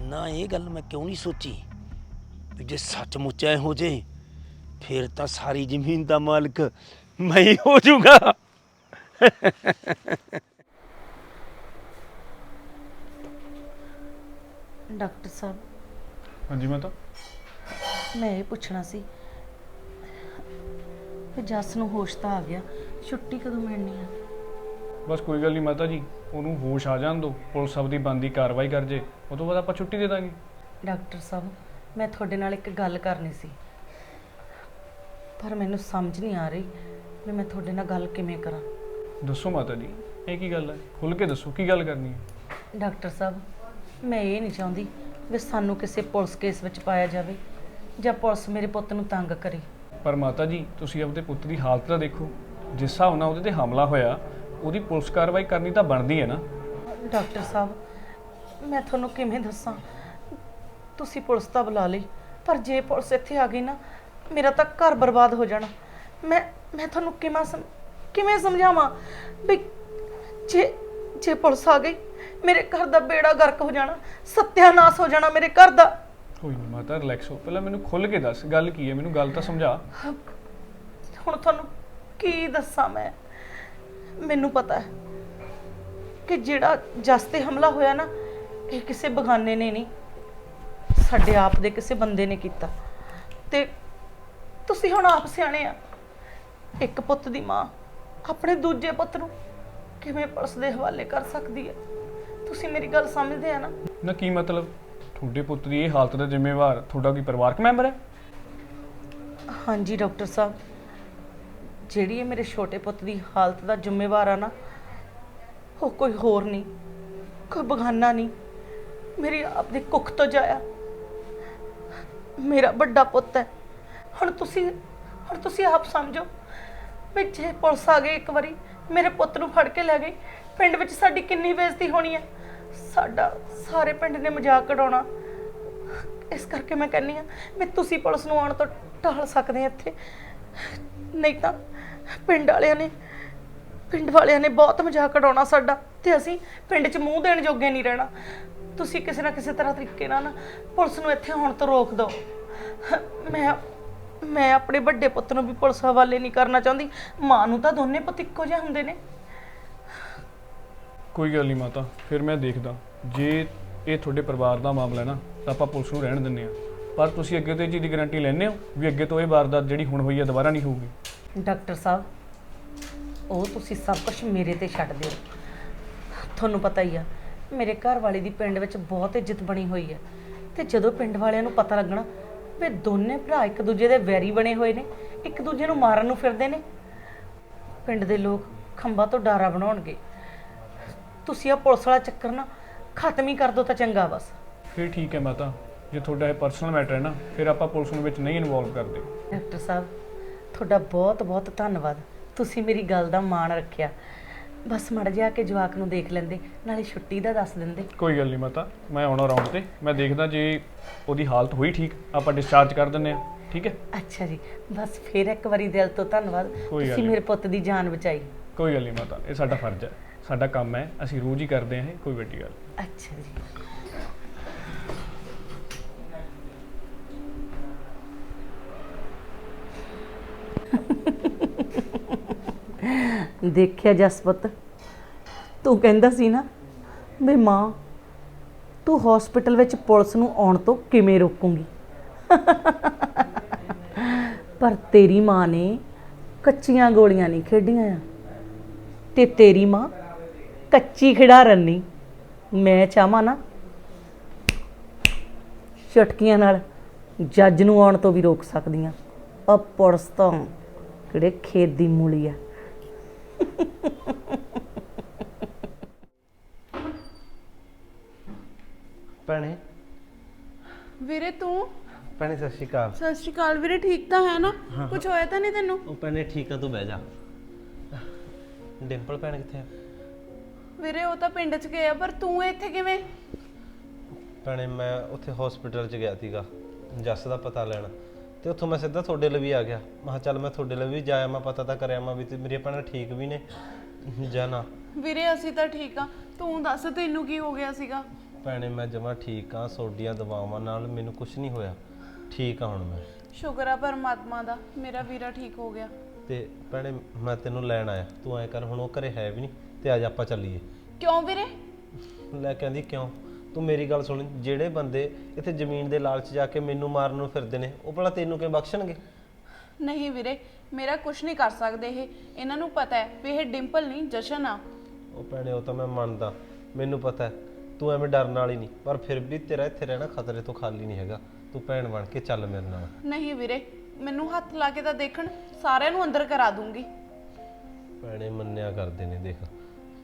ਨਾ ਇਹ ਗੱਲ ਮੈਂ ਕਿਉਂ ਨਹੀਂ ਸੋਚੀ? ਵੀ ਜੇ ਸੱਚਮੁੱਚ ਐ ਹੋ ਜੇ ਫਿਰ ਤਾਂ ਸਾਰੀ ਜ਼ਮੀਨ ਦਾ ਮਾਲਕ ਮੈਂ ਹੀ ਹੋ ਜਾਊਗਾ। ਡਾਕਟਰ ਸਾਹਿਬ ਹਾਂਜੀ ਮਾਤਾ। ਮੈਂ ਇਹ ਪੁੱਛਣਾ ਸੀ ਕਿ ਜੱਸ ਨੂੰ ਹੋਸ਼ ਤਾਂ ਆ ਗਿਆ ਛੁੱਟੀ ਕਦੋਂ ਮਿਲਣੀ ਆ? ਬਸ ਕੋਈ ਗੱਲ ਨਹੀਂ ਮਾਤਾ ਜੀ ਉਹਨੂੰ ਹੋਸ਼ ਆ ਜਾਣ ਦਿਓ ਪੁਲਿਸ ਆਪਦੀ ਬੰਦੀ ਕਾਰਵਾਈ ਕਰ ਜੇ ਉਹ ਤੋਂ ਬਾਅਦ ਆਪਾਂ ਛੁੱਟੀ ਦੇ ਦਾਂਗੇ। ਡਾਕਟਰ ਸਾਹਿਬ ਮੈਂ ਤੁਹਾਡੇ ਨਾਲ ਇੱਕ ਗੱਲ ਕਰਨੀ ਸੀ। ਪਰ ਮੈਨੂੰ ਸਮਝ ਨਹੀਂ ਆ ਰਹੀ ਵੀ ਮੈਂ ਤੁਹਾਡੇ ਨਾਲ ਗੱਲ ਕਿਵੇਂ ਕਰਾਂ। ਦੱਸੋ ਮਾਤਾ ਜੀ ਇਹ ਕੀ ਗੱਲ ਹੈ? ਖੁੱਲ ਕੇ ਦੱਸੋ ਕੀ ਗੱਲ ਕਰਨੀ ਹੈ? ਡਾਕਟਰ ਸਾਹਿਬ ਮੈਂ ਇਹ ਨਹੀਂ ਚਾਹੁੰਦੀ ਵੀ ਸਾਨੂੰ ਕਿਸੇ ਪੁਲਿਸ ਕੇਸ ਵਿੱਚ ਪਾਇਆ ਜਾਵੇ ਜਾਂ ਪੁਲਿਸ ਮੇਰੇ ਪੁੱਤ ਨੂੰ ਤੰਗ ਕਰੇ। ਪਰ ਮਾਤਾ ਜੀ ਤੁਸੀਂ ਆਪਦੇ ਪੁੱਤ ਦੀ ਹਾਲਤ ਤਾਂ ਦੇਖੋ। ਜਿਸ ਹਿਸਾਬ ਨਾਲ ਉਹਦੇ ਤੇ ਹਮਲਾ ਹੋਇਆ ਉਹਦੀ ਪੁਲਿਸ ਕਾਰਵਾਈ ਕਰਨੀ ਤਾਂ ਬਣਦੀ ਹੈ ਨਾ। ਡਾਕਟਰ ਸਾਹਿਬ ਮੈਂ ਤੁਹਾਨੂੰ ਕਿਵੇਂ ਦੱਸਾਂ? ਤੁਸੀਂ ਪੁਲਿਸ ਤਾਂ ਬੁਲਾ ਲਈ ਪਰ ਜੇ ਪੁਲਿਸ ਇੱਥੇ ਆ ਗਈ ਨਾ ਮੇਰਾ ਤਾਂ ਘਰ ਬਰਬਾਦ ਹੋ ਜਾਣਾ। ਮੈਂ ਮੈਂ ਤੁਹਾਨੂੰ ਕਿਵੇਂ ਸਮ- ਕਿਵੇਂ ਸਮਝਾਵਾਂ? ਵੀ ਜੇ ਜੇ ਪੁਲਿਸ ਆ ਗਈ ਮੇਰੇ ਘਰ ਦਾ ਬੇੜਾ ਗਰਕ ਹੋ ਜਾਣਾ ਸੱਤਿਆਨਾਸ਼ ਹੋ ਜਾਣਾ ਮੇਰੇ ਘਰ ਦਾ। ਕੋਈ ਨਹੀਂ ਮਾਤਾ ਰਿਲੈਕਸ ਹੋ। ਪਹਿਲਾਂ ਮੈਨੂੰ ਖੁੱਲ ਕੇ ਦੱਸ ਗੱਲ ਕੀ ਹੈ? ਮੈਨੂੰ ਗੱਲ ਤਾਂ ਸਮਝਾ। ਹੁਣ ਤੁਹਾਨੂੰ ਕੀ ਦੱਸਾਂ ਮੈਂ? ਮੈਨੂੰ ਪਤਾ ਹੈ ਕਿ ਜਿਹੜਾ ਜਸ ਤੇ ਹਮਲਾ ਹੋਇਆ ਨਾ ਇਹ ਕਿਸੇ ਬਗਾਨੇ ਨੇ ਨਹੀਂ। ਸਾਡੇ ਆਪ ਦੇ ਕਿਸੇ ਬੰਦੇ ਨੇ ਕੀਤਾ। ਤੇ ਤੁਸੀਂ ਹੁਣ ਆਪ ਸਿਆਣੇ ਆ। ਇੱਕ ਪੁੱਤ ਦੀ ਮਾਂ ਆਪਣੇ ਦੂਜੇ ਪੁੱਤ ਨੂੰ ਕਿਵੇਂ ਪੁਲਿਸ ਦੇ ਹਵਾਲੇ ਕਰ ਸਕਦੀ ਹੈ? ਤੁਸੀਂ ਮੇਰੀ ਗੱਲ ਸਮਝਦੇ ਆ ਨਾ? ਨਾ ਕੀ ਮਤਲਬ? ਤੁਹਾਡੇ ਪੁੱਤ ਦੀ ਇਹ ਹਾਲਤ ਦਾ ਜ਼ਿੰਮੇਵਾਰ ਤੁਹਾਡਾ ਕੋਈ ਪਰਿਵਾਰਕ ਮੈਂਬਰ ਹੈ? ਹਾਂਜੀ ਡਾਕਟਰ ਸਾਹਿਬ। ਜਿਹੜੀ ਇਹ ਮੇਰੇ ਛੋਟੇ ਪੁੱਤ ਦੀ ਹਾਲਤ ਦਾ ਜ਼ਿੰਮੇਵਾਰ ਆ ਨਾ ਉਹ ਕੋਈ ਹੋਰ ਨਹੀਂ ਕੋਈ ਬਗਾਨਾ ਨਹੀਂ। ਮੇਰੀ ਆਪਦੀ ਕੁੱਖ ਤੋਂ ਜਾਇਆ। ਮੇਰਾ ਵੱਡਾ ਪੁੱਤ ਹੈ। ਹੁਣ ਤੁਸੀਂ ਹੁਣ ਤੁਸੀਂ ਆਪ ਸਮਝੋ। ਵੀ ਜੇ ਪੁਲਿਸ ਆ ਗਈ ਇੱਕ ਵਾਰੀ, ਮੇਰੇ ਪੁੱਤ ਨੂੰ ਫੜ ਕੇ ਲੈ ਗਈ। ਪਿੰਡ ਵਿੱਚ ਸਾਡੀ ਕਿੰਨੀ ਬੇਇੱਜ਼ਤੀ ਹੋਣੀ ਹੈ ਸਾਡਾ ਸਾਰੇ ਪਿੰਡ ਨੇ ਮਜ਼ਾਕ ਉਡਾਉਣਾ। ਇਸ ਕਰਕੇ ਮੈਂ ਕਹਿੰਨੀ ਆ ਵੀ ਤੁਸੀਂ ਪੁਲਿਸ ਨੂੰ ਆਉਣ ਤੋਂ ਟਾਲ ਸਕਦੇ ਆ ਇੱਥੇ। ਨਹੀਂ ਤਾਂ ਪਿੰਡ ਵਾਲਿਆਂ ਨੇ, ਪਿੰਡ ਵਾਲਿਆਂ ਨੇ ਬਹੁਤ ਮਜ਼ਾਕ ਉਡਾਉਣਾ ਸਾਡਾ ਤੇ ਅਸੀਂ ਪਿੰਡ 'ਚ ਮੂੰਹ ਦੇਣ ਜੋਗੇ ਨਹੀਂ ਰਹਿਣਾ। ਤੁਸੀਂ ਕਿਸੇ ਨਾ ਕਿਸੇ ਤਰ੍ਹਾਂ ਤਰੀਕੇ ਨਾਲ ਨਾ ਪੁਲਿਸ ਨੂੰ ਇੱਥੇ ਆਉਣ ਤੋਂ ਰੋਕ ਦਿਓ। ਮੈਂ ਮੈਂ ਆਪਣੇ ਵੱਡੇ ਪੁੱਤ ਨੂੰ ਵੀ ਪੁਲਿਸ ਹਵਾਲੇ ਨਹੀਂ ਕਰਨਾ ਚਾਹੁੰਦੀ। ਮਾਂ ਨੂੰ ਤਾਂ ਦੋਨੇ ਪੁੱਤ ਇੱਕੋ ਜਿਹੇ ਹੁੰਦੇ ਨੇ। ਕੋਈ ਗੱਲ ਨਹੀਂ ਮਾਤਾ ਫਿਰ ਮੈਂ ਦੇਖਦਾ। ਜੇ ਇਹ ਤੁਹਾਡੇ ਪਰਿਵਾਰ ਦਾ ਮਾਮਲਾ ਹੈ ਨਾ ਤਾਂ ਆਪਾਂ ਪੁਲਿਸ ਨੂੰ ਰਹਿਣ ਦਿੰਦੇ ਆ ਪਰ ਤੁਸੀਂ ਅੱਗੇ ਤੋਂ ਇਹ ਚੀਜ਼ ਦੀ ਗਾਰੰਟੀ ਲੈਂਦੇ ਹੋ ਵੀ ਅੱਗੇ ਤੋਂ ਇਹ ਵਾਰਦਾਤ ਜਿਹੜੀ ਹੁਣ ਹੋਈ ਹੈ ਦੁਬਾਰਾ ਨਹੀਂ ਹੋਊਗੀ? ਡਾਕਟਰ ਸਾਹਿਬ ਉਹ ਤੁਸੀਂ ਸਭ ਕੁਝ ਮੇਰੇ ਤੇ ਛੱਡ ਦਿਓ। ਤੁਹਾਨੂੰ ਪਤਾ ਹੀ ਆ ਮੇਰੇ ਘਰ ਵਾਲੇ ਦੀ ਪਿੰਡ ਵਿੱਚ ਬਹੁਤ ਇੱਜ਼ਤ ਬਣੀ ਹੋਈ ਹੈ। ਤੇ ਜਦੋਂ ਪਿੰਡ ਵਾਲਿਆਂ ਨੂੰ ਪਤਾ ਲੱਗਣਾ ਵੀ ਦੋਨੇ ਭਰਾ ਇੱਕ ਦੂਜੇ ਦੇ ਵੈਰੀ ਬਣੇ ਹੋਏ ਨੇ ਇੱਕ ਦੂਜੇ ਨੂੰ ਮਾਰਨ ਨੂੰ ਫਿਰਦੇ ਨੇ। ਪਿੰਡ ਦੇ ਲੋਕ ਖੰਭਾਂ ਤੋਂ ਡਾਰਾ ਬਣਾਉਣਗੇ। ਤੁਸੀਂ ਆ ਪੁਲਿਸ ਵਾਲਾ ਚੱਕਰ ਨਾ ਖਤਮ ਹੀ ਕਰ ਦਿਓ ਤਾਂ ਚੰਗਾ ਬਸ। ਫਿਰ ਠੀਕ ਹੈ ਮਾਤਾ ਜੇ ਤੁਹਾਡਾ ਇਹ ਪਰਸਨਲ ਮੈਟਰ ਹੈ ਨਾ ਫਿਰ ਆਪਾਂ ਪੁਲਿਸ ਨੂੰ ਵਿੱਚ ਨਹੀਂ ਇਨਵੋਲਵ ਕਰਦੇ। ਡਾਕਟਰ ਸਾਹਿਬ ਤੁਹਾਡਾ ਬਹੁਤ ਬਹੁਤ ਧੰਨਵਾਦ। ਤੁਸੀਂ ਮੇਰੀ ਗੱਲ ਦਾ ਮਾਣ ਰੱਖਿਆ। ਬਸ ਮੜ ਜਾ ਕੇ ਜਵਾਕ ਨੂੰ ਦੇਖ ਲੈਂਦੇ ਨਾਲੇ ਛੁੱਟੀ ਦਾ ਦੱਸ ਦਿੰਦੇ ਕੋਈ ਗੱਲ ਨਹੀਂ ਮਾਤਾ ਮੈਂ ਆਉਣਾ ਰਾਉਂਡ ਤੇ ਮੈਂ ਦੇਖਦਾ ਜੇ ਉਹਦੀ ਹਾਲਤ ਹੋਈ ਠੀਕ ਆਪਾਂ ਡਿਸਚਾਰਜ ਕਰ ਦਿੰਦੇ ਆ ਠੀਕ ਹੈ ਅੱਛਾ ਜੀ ਬਸ ਫਿਰ ਇੱਕ ਵਾਰੀ ਦਿਲ ਤੋਂ ਧੰਨਵਾਦ ਕੋਈ ਗੱਲ ਤੁਸੀਂ ਨਹੀਂ। ਮੇਰੇ ਪੁੱਤ ਦੀ ਜਾਨ ਬਚਾਈ ਕੋਈ ਗੱਲ ਨਹੀਂ ਮਾਤਾ ਇਹ ਸਾਡਾ ਫਰਜ਼ ਹੈ ਸਾਡਾ ਕੰਮ ਹੈ ਅਸੀਂ ਰੋਜ਼ ਹੀ ਕਰਦੇ ਹਾਂ ਇਹ ਕੋਈ ਵੱਡੀ ਗੱਲ ਨਹੀਂ। ਅੱਛਾ ਜੀ ਦੇਖਿਆ ਜਸਪਤ ਤੂੰ ਕਹਿੰਦਾ ਸੀ ਨਾ ਵੀ ਮਾਂ, ਤੂੰ ਹਸਪੀਟਲ ਵਿੱਚ ਪੁਲਿਸ ਨੂੰ ਆਉਣ ਤੋਂ ਕਿਵੇਂ ਰੋਕੂੰਗੀ? ਪਰ ਤੇਰੀ ਮਾਂ ਨੇ ਕੱਚੀਆਂ ਗੋਲੀਆਂ ਨਹੀਂ ਖੇਡੀਆਂ ਆ। ਤੇ ਤੇਰੀ ਮਾਂ ਕੱਚੀ ਖਿਡਾਰਨ ਨਹੀਂ। ਮੈਂ ਚਾਹਾਂ ਨਾ ਚਟਕੀਆਂ ਨਾਲ ਜੱਜ ਨੂੰ ਆਉਣ ਤੋਂ ਵੀ ਰੋਕ ਸਕਦੀਆਂ। ਆ ਪੁਲਿਸ ਤਾਂ ਕਿਹੜੇ ਖੇਤ ਦੀ ਮੂਲੀ ਆ। ਭੈਣੇ। ਵੀਰੇ ਤੂੰ? ਭੈਣੇ ਸਤਿ ਸ਼੍ਰੀ ਅਕਾਲ। ਸਤਿ ਸ਼੍ਰੀ ਅਕਾਲ। ਵੀਰੇ ਠੀਕ ਤਾਂ ਹੈ ਨਾ? ਕੁਝ ਹੋਇਆ ਤਾਂ ਨਹੀਂ ਤੈਨੂੰ? ਉਹ ਭੈਣੇ ਠੀਕ ਆ ਤੂੰ ਬਹਿ ਜਾ। ਡਿੰਪਲ ਭੈਣ ਕਿੱਥੇ ਆ? ਵੀਰੇ ਉਹ ਤਾਂ ਪਿੰਡ 'ਚ ਗਏ ਆ ਪਰ ਤੂੰ ਇੱਥੇ ਕਿਵੇਂ? ਭੈਣੇ ਮੈਂ ਉੱਥੇ ਹਸਪੀਟਲ 'ਚ ਗਿਆ ਸੀਗਾ ਜੱਸ ਦਾ ਪਤਾ ਲੈਣ। ਤੇ ਉੱਥੋਂ ਮੈਂ ਸਿੱਧਾ ਤੁਹਾਡੇ ਲਈ ਵੀ ਆ ਗਿਆ। ਮੈਂ ਕਿਹਾ ਚੱਲ ਮੈਂ ਤੁਹਾਡੇ ਲਈ ਵੀ ਜਾਇਆ ਮੈਂ ਪਤਾ ਤਾਂ ਕਰਿਆ ਮੈਂ ਵੀ ਤੇ ਮੇਰੀਆਂ ਭੈਣਾਂ ਠੀਕ ਵੀ ਨੇ। ਜਾਂ ਨਾ ਵੀਰੇ ਅਸੀਂ ਤਾਂ ਠੀਕ ਆ। ਤੂੰ ਦੱਸ ਤੈਨੂੰ ਕੀ ਹੋ ਗਿਆ ਸੀਗਾ? ਭੈਣੇ ਮੈਂ ਜਮਾ ਠੀਕ ਆ ਸੋਡੀਆਂ ਦਵਾਵਾਂ ਨਾਲ ਮੈਨੂੰ ਕੁਝ ਨਹੀਂ ਹੋਇਆ। ਠੀਕ ਆ ਹੁਣ ਮੈਂ। ਸ਼ੁਕਰ ਆ ਪਰਮਾਤਮਾ ਦਾ ਮੇਰਾ ਵੀਰਾ ਠੀਕ ਹੋ ਗਿਆ। ਤੇ ਭੈਣੇ ਮੈਂ ਤੈਨੂੰ ਲੈਣ ਆਇਆ। ਤੂੰ ਐ ਕਰ ਹੁਣ ਉਹ ਘਰੇ ਹੈ ਵੀ ਨਹੀਂ ਤੇ ਅੱਜ ਆਪਾਂ ਚੱਲੀਏ। ਕਿਉਂ ਵੀਰੇ? ਲੈ ਕਹਿੰਦੀ ਕਿਉਂ? ਤੂੰ ਮੇਰੀ ਗੱਲ ਸੁਣ ਜਿਹੜੇ ਬੰਦੇ ਇੱਥੇ ਜ਼ਮੀਨ ਦੇ ਲਾਲਚ ਜਾ ਕੇ ਮੈਨੂੰ ਮਾਰਨ ਨੂੰ ਫਿਰਦੇ ਨੇ ਉਹ ਭਲਾ ਤੈਨੂੰ ਕਿਵੇਂ ਬਖਸ਼ਣਗੇ? ਨਹੀਂ ਵੀਰੇ ਮੇਰਾ ਕੁਝ ਨਹੀਂ ਕਰ ਸਕਦੇ ਇਹ। ਇਹਨਾਂ ਨੂੰ ਪਤਾ ਹੈ ਵੀ ਇਹ ਡਿੰਪਲ ਨਹੀਂ ਜਸ਼ਨ ਆ। ਉਹ ਭੈਣੇ ਉਹ ਤਾਂ ਮੈਂ ਮੰਨਦਾ। ਮੈਨੂੰ ਪਤਾ ਹੈ ਤੂੰ ਐਵੇਂ ਡਰਨ ਵਾਲੀ ਨਹੀਂ ਪਰ ਫਿਰ ਵੀ ਤੇਰਾ ਇੱਥੇ ਰਹਿਣਾ ਖਤਰੇ ਤੋਂ ਖਾਲੀ ਨਹੀਂ ਹੈਗਾ। ਤੂੰ ਭੈਣ ਬਣ ਕੇ ਚੱਲ ਮੇਰੇ ਨਾਲ। ਨਹੀਂ ਵੀਰੇ ਮੈਨੂੰ ਹੱਥ ਲਾ ਕੇ ਤਾਂ ਦੇਖਣ ਸਾਰਿਆਂ ਨੂੰ ਅੰਦਰ ਕਰਾ ਦੂੰਗੀ। ਭੈਣੇ ਮੰਨਿਆ ਕਰਦੇ ਨੇ ਦੇਖ।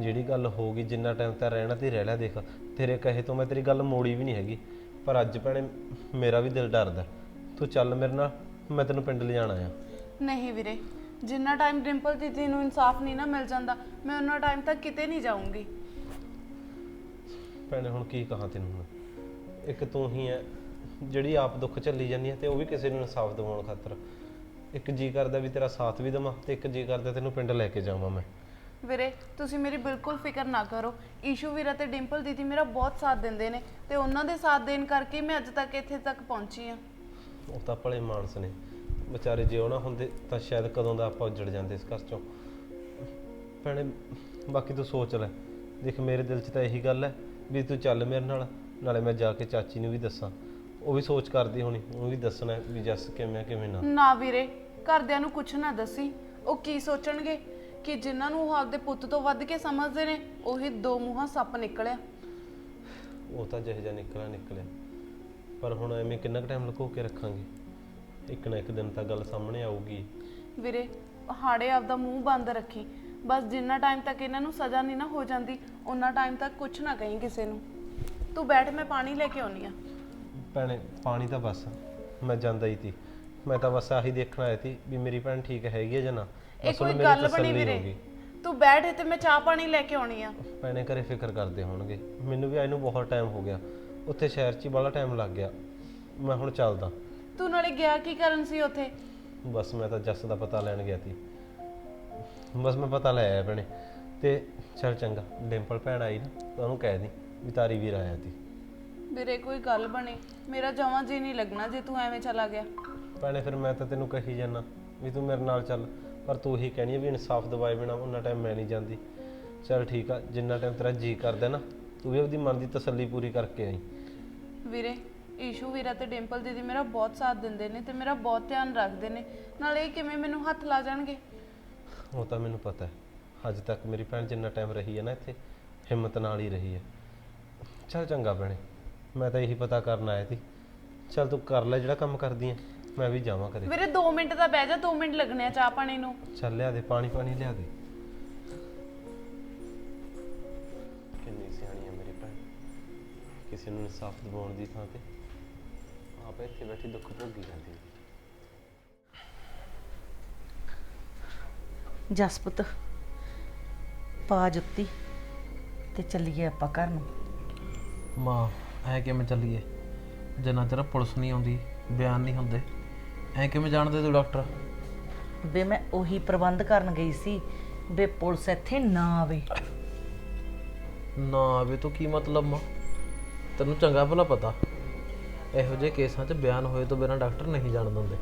ਜਿਹੜੀ ਗੱਲ ਹੋਊਗੀ ਜਿੰਨਾ ਟਾਈਮ ਤਾਂ ਰਹਿਣਾ ਤੇ ਰਹਿ ਲੈ ਦੇਖ। ਤੇਰੇ ਕਹੇ ਤੋਂ ਮੈਂ ਤੇਰੀ ਗੱਲ ਮੋੜੀ ਵੀ ਨਹੀਂ ਹੈਗੀ। ਪਰ ਅੱਜ ਭੈਣੇ ਮੇਰਾ ਵੀ ਦਿਲ ਡਰਦਾ। ਤੂੰ ਚੱਲ ਮੇਰੇ ਨਾਲ ਮੈਂ ਤੈਨੂੰ ਪਿੰਡ ਲਿਜਾਣਾ ਆ। ਨਹੀਂ ਵੀਰੇ ਜਿੰਨਾ ਟਾਈਮ ਡਿੰਪਲ ਦੀਦੀ ਨੂੰ ਇਨਸਾਫ ਨਹੀਂ ਨਾ ਮਿਲ ਜਾਂਦਾ ਮੈਂ ਉਹਨਾਂ ਟਾਈਮ ਤੱਕ ਕਿਤੇ ਨਹੀਂ ਜਾਊਂਗੀ। ਭੈਣੇ ਹੁਣ ਕੀ ਕਹਾਂ ਤੈਨੂੰ ਹੁਣ ਇੱਕ ਤੂੰ ਹੀ ਹੈ ਜਿਹੜੀ ਆਪ ਦੁੱਖ ਝੱਲੀ ਜਾਂਦੀ ਹੈ ਤੇ ਉਹ ਵੀ ਕਿਸੇ ਨੂੰ ਇਨਸਾਫ ਦਿਵਾਉਣ ਖਾਤਰ। ਇੱਕ ਜੀ ਕਰਦਾ ਵੀ ਤੇਰਾ ਸਾਥ ਵੀ ਦੇਵਾਂ ਤੇ ਇੱਕ ਜੀ ਕਰਦਾ ਤੈਨੂੰ ਪਿੰਡ ਲੈ ਕੇ ਜਾਵਾਂ ਮੈਂ। ਵੀਰੇ ਤੁਸੀਂ ਮੇਰੀ ਬਿਲਕੁਲ ਫਿਕਰ ਨਾ ਕਰੋ। ਈਸ਼ੂ ਵੀਰਾ ਤੇ ਡਿੰਪਲ ਦੀਦੀ ਮੇਰਾ ਬਹੁਤ ਸਾਥ ਦਿੰਦੇ ਨੇ ਤੇ ਉਹਨਾਂ ਦੇ ਸਾਥ ਦੇਣ ਕਰਕੇ ਮੈਂ ਅੱਜ ਤੱਕ ਇੱਥੇ ਤੱਕ ਪਹੁੰਚੀ ਆ ਉਹ ਤਾਂ ਭਲੇ ਮਾਨਸ ਨੇ। ਵਿਚਾਰੇ ਜੇ ਉਹ ਨਾ ਹੁੰਦੇ ਤਾਂ ਸ਼ਾਇਦ ਕਦੋਂ ਦਾ ਆਪਾਂ ਉੱਜੜ ਜਾਂਦੇ ਇਸ ਘਰ ਚੋਂ। ਭੈਣੇ ਬਾਕੀ ਤੂੰ ਸੋਚ ਲੈ। ਦੇਖ ਮੇਰੇ ਦਿਲ 'ਚ ਤਾਂ ਇਹੀ ਗੱਲ ਹੈ ਵੀ ਤੂੰ ਚੱਲ ਮੇਰੇ ਨਾਲ ਨਾਲੇ ਮੈਂ ਜਾ ਕੇ ਚਾਚੀ ਨੂੰ ਵੀ ਦੱਸਾਂ। ਉਹ ਵੀ ਸੋਚ ਕਰਦੀ ਹੋਣੀ ਉਹਨੂੰ ਵੀ ਦੱਸਣਾ ਵੀ ਜੱਸ ਕਿਵੇਂ ਆ, ਕਿਵੇਂ ਨਾ। ਨਾ ਵੀਰੇ ਘਰਦਿਆਂ ਨੂੰ ਕੁਝ ਨਾ ਦੱਸੀ। ਉਹ ਕੀ ਸੋਚਣਗੇ? ਕਿ ਜਿਨ੍ਹਾਂ ਨੂੰ ਉਹ ਆਪਦੇ ਪੁੱਤ ਤੋਂ ਵੱਧ ਕੇ ਸਮਝਦੇ ਨੇ ਉਹੀ ਦੋ ਮੂੰਹਾਂ ਸੱਪ ਨਿਕਲਿਆ। ਉਹ ਤਾਂ ਜਿਹੋ ਜਿਹਾ ਨਿਕਲਿਆ ਨਿਕਲਿਆ। ਪਰ ਹੁਣ ਐਵੇਂ ਕਿੰਨਾ ਕੁ ਟਾਈਮ ਲੁਕੋ ਕੇ ਰੱਖਾਂਗੇ? ਇੱਕ ਨਾ ਇੱਕ ਦਿਨ ਤਾਂ ਗੱਲ ਸਾਹਮਣੇ ਆਊਗੀ। ਵੀਰੇ ਹਾੜੇ ਆਪਦਾ ਮੂੰਹ ਬੰਦ ਰੱਖੀ। ਬਸ ਜਿੰਨਾ ਟਾਈਮ ਤੱਕ ਇਹਨਾਂ ਨੂੰ ਸਜ਼ਾ ਨਹੀਂ ਨਾ ਹੋ ਜਾਂਦੀ ਉਹਨਾਂ ਟਾਈਮ ਤੱਕ ਕੁਝ ਨਾ ਕਹੀਂ ਕਿਸੇ ਨੂੰ। ਤੂੰ ਬੈਠ ਮੈਂ ਪਾਣੀ ਲੈ ਕੇ ਆਉਣੀ ਆ ਭੈਣੇ ਪਾਣੀ ਤਾਂ ਬਸ ਮੈਂ ਜਾਂਦਾ ਹੀ ਸੀ ਮੈਂ ਤਾਂ ਬਸ ਆਹੀ ਦੇਖਣ ਆਇਆ ਸੀ ਵੀ ਮੇਰੀ ਭੈਣ ਠੀਕ ਹੈਗੀ ਹੈ ਜਾਂ ਨਾ। ਇਹ ਬਸ ਹੁਣ ਕੋਈ ਮੇਰੀ ਗੱਲ ਬਣੀ ਤਸੱਲੀ ਵੀਰੇ। ਗਈ। ਤੂੰ ਬੈਠ ਤੇ ਮੈਂ ਚਾਹ ਪਾਣੀ ਲੈ ਕੇ ਆਉਣੀ ਆ। ਭੈਣੇ ਘਰੇ ਫਿਕਰ ਕਰਦੇ ਹੋਣਗੇ। ਮੈਨੂੰ ਵੀ ਆਏ ਨੂੰ ਬਹੁਤ ਟਾਈਮ ਹੋ ਗਿਆ। ਉੱਥੇ ਸ਼ਹਿਰ 'ਚ ਹੀ ਬੜਾ ਟਾਈਮ ਲੱਗ ਗਿਆ। ਮੈਂ ਹੁਣ ਚੱਲਦਾ। ਤੂੰ ਨਾਲੇ ਗਿਆ ਕੀ ਕਰਨ ਸੀ ਉੱਥੇ? ਬਸ ਮੈਂ ਤਾਂ ਜੱਸ ਦਾ ਪਤਾ ਲੈਣ ਗਿਆ ਸੀ। ਬਸ ਮੈਂ ਪਤਾ ਲੈ ਆਇਆ ਭੈਣੇ। ਤੇ ਚੱਲ ਚੰਗਾ ਡਿੰਪਲ ਭੈਣ ਆਈ ਨਾ ਤਾਂ ਉਹਨੂੰ ਕਹਿ ਦੀ ਵੀ ਤਾਰੀ ਵੀਰ ਆਇਆ ਸੀ। ਵੀਰੇ ਕੋਈ ਗੱਲ ਬਣੀ। ਮੇਰਾ ਜਮਾਂ ਜੀ ਨਹੀਂ ਲੱਗਣਾ ਜੇ ਤੂੰ ਐਵੇਂ ਚਲਾ ਗਿਆ। ਭੈਣੇ ਫਿਰ ਮੈਂ ਤਾਂ ਤੈਨੂੰ ਕਹੀ ਜਾਣਾ ਵੀ ਤੂੰ ਮੇਰੇ ਨਾਲ ਚੱਲ। ਪਰ ਤੂੰ ਹੀ ਕਹਿਣੀ ਹੈ ਵੀ ਇਨਸਾਫ ਦਵਾਏ ਬਿਨਾ ਉਹਨਾਂ ਟਾਈਮ ਮੈਂ ਨਹੀਂ ਜਾਂਦੀ। ਚੱਲ ਠੀਕ ਆ ਜਿੰਨਾ ਟਾਈਮ ਤੇਰਾ ਜੀ ਕਰਦਾ ਨਾ ਤੂੰ ਵੀ ਉਹਦੀ ਮਨ ਦੀ ਤਸੱਲੀ ਪੂਰੀ ਕਰਕੇ ਆਈ। ਵੀਰੇ ਈਸ਼ੂ ਵੀਰਾ ਤੇ ਡਿੰਪਲ ਦੀਦੀ ਮੇਰਾ ਬਹੁਤ ਸਾਥ ਦਿੰਦੇ ਨੇ ਤੇ ਮੇਰਾ ਬਹੁਤ ਧਿਆਨ ਰੱਖਦੇ ਨੇ। ਨਾਲੇ ਇਹ ਕਿਵੇਂ ਮੈਨੂੰ ਹੱਥ ਲਾ ਜਾਣਗੇ? ਉਹ ਤਾਂ ਮੈਨੂੰ ਪਤਾ ਹੈ। ਅੱਜ ਤੱਕ ਮੇਰੀ ਭੈਣ ਜਿੰਨਾ ਟਾਈਮ ਰਹੀ ਹੈ ਨਾ ਇੱਥੇ ਹਿੰਮਤ ਨਾਲ ਹੀ ਰਹੀ ਹੈ। ਚੱਲ ਚੰਗਾ ਭੈਣੇ ਮੈਂ ਤਾਂ ਇਹੀ ਪਤਾ ਕਰਨ ਆਇਆ ਸੀ। ਚੱਲ ਤੂੰ ਕਰ ਲੈ ਜਿਹੜਾ ਕੰਮ ਕਰਦੀ ਹੈ। ਮੈਂ ਵੀ ਜਾਵਾਂ ਕਰੇ ਵੀਰੇ 2 ਮਿੰਟ ਤਾਂ ਬਹਿ ਜਾ 2 ਮਿੰਟ ਲੱਗਣੇ ਆ ਚਾਹ ਪਾਣੀ ਨੂੰ। ਚੱਲ ਲਿਆ ਦੇ ਪਾਣੀ ਪਾਣੀ ਲਿਆ ਦੇ। ਕਿੰਨੀ ਸਿਆਣੀ ਹੈ ਮੇਰੀ ਭੈਣ। ਕਿਸੇ ਨੂੰ ਇਨਸਾਫ ਦਿਵਾਉਣ ਦੀ ਥਾਂ ਤੇ ਆਪ ਇੱਥੇ ਬੈਠੀ ਦੁੱਖ ਭੋਗੀ ਜਾਂਦੀ ਹੈ ਜਸਪਤ ਪਾ ਜੁੱਤੀ ਤੇ ਚੱਲੀਏ ਆਪਾਂ ਘਰ ਨੂੰ। ਮਾਂ ਐ ਕਿਵੇਂ ਚੱਲੀਏ? ਜਿੰਨਾ ਚਿਰ ਪੁਲਿਸ ਨਹੀਂ ਆਉਂਦੀ ਬਿਆਨ ਨਹੀਂ ਹੁੰਦੇ। ਐ ਕਿਵੇਂ ਜਾਣਦੇ ਤੂੰ ਡਾਕਟਰ? ਵੇ ਮੈਂ ਉਹੀ ਪ੍ਰਬੰਧ ਕਰਨ ਗਈ ਸੀ। ਵੇ ਪੁਲਿਸ ਇੱਥੇ ਨਾ ਆਵੇ। ਨਾ ਆਵੇ ਤਾਂ ਕੀ ਮਤਲਬ ਮਾਂ ਤੈਨੂੰ ਚੰਗਾ ਭਲਾ ਪਤਾ। ਇਹੋ ਜਿਹੇ ਕੇਸਾਂ 'ਚ ਬਿਆਨ ਹੋਏ ਤੋਂ ਬਿਨਾਂ ਡਾਕਟਰ ਨਹੀਂ ਜਾਣ ਦਿੰਦੇ।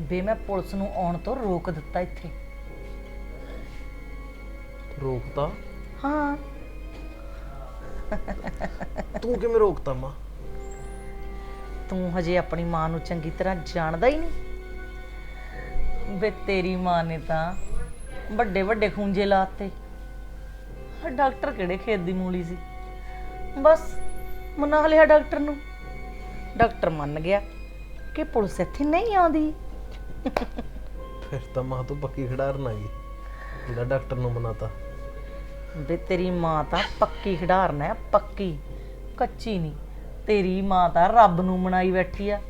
ਵੇ ਮੈਂ ਪੁਲਿਸ ਨੂੰ ਆਉਣ ਤੋਂ ਰੋਕ ਦਿੱਤਾ ਇੱਥੇ। ਰੋਕਤਾ? ਹਾਂ। ਤੂੰ ਕਿਵੇਂ ਰੋਕਤਾ ਮਾਂ? ਤੂੰ ਹਜੇ ਆਪਣੀ ਮਾਂ ਨੂੰ ਚੰਗੀ ਤਰ੍ਹਾਂ ਜਾਣਦਾ ਹੀ ਨਹੀਂ। ਬੇ ਤੇਰੀ ਮਾਂ ਨੇ ਤਾਂ ਵੱਡੇ ਵੱਡੇ ਖੂੰਜੇ ਲਾਤੇ। ਡਾਕਟਰ ਕਿਹੜੇ ਖੇਤ ਦੀ ਮੂਲੀ ਸੀ? ਬਸ ਮਨਾ ਲਿਆ ਡਾਕਟਰ ਨੂੰ। ਡਾਕਟਰ ਮੰਨ ਗਿਆ ਕਿ ਪੁਲਿਸ ਇੱਥੇ ਨਹੀਂ ਆਉਂਦੀ। ਫਿਰ ਤਾਂ ਮਾਂ ਤੂੰ ਪੱਕੀ ਖਿਡਾਰਨ ਆ ਗਈ ਜਿਹੜਾ ਡਾਕਟਰ ਨੂੰ ਮਨਾਤਾ। ਬੇ ਤੇਰੀ ਮਾਂ ਤਾਂ ਪੱਕੀ ਖਿਡਾਰਨ ਹੈ ਪੱਕੀ ਕੱਚੀ ਨਹੀਂ। ਤੇਰੀ ਮਾਂ ਤਾਂ ਰੱਬ ਨੂੰ ਮਨਾਈ ਬੈਠੀ ਆ।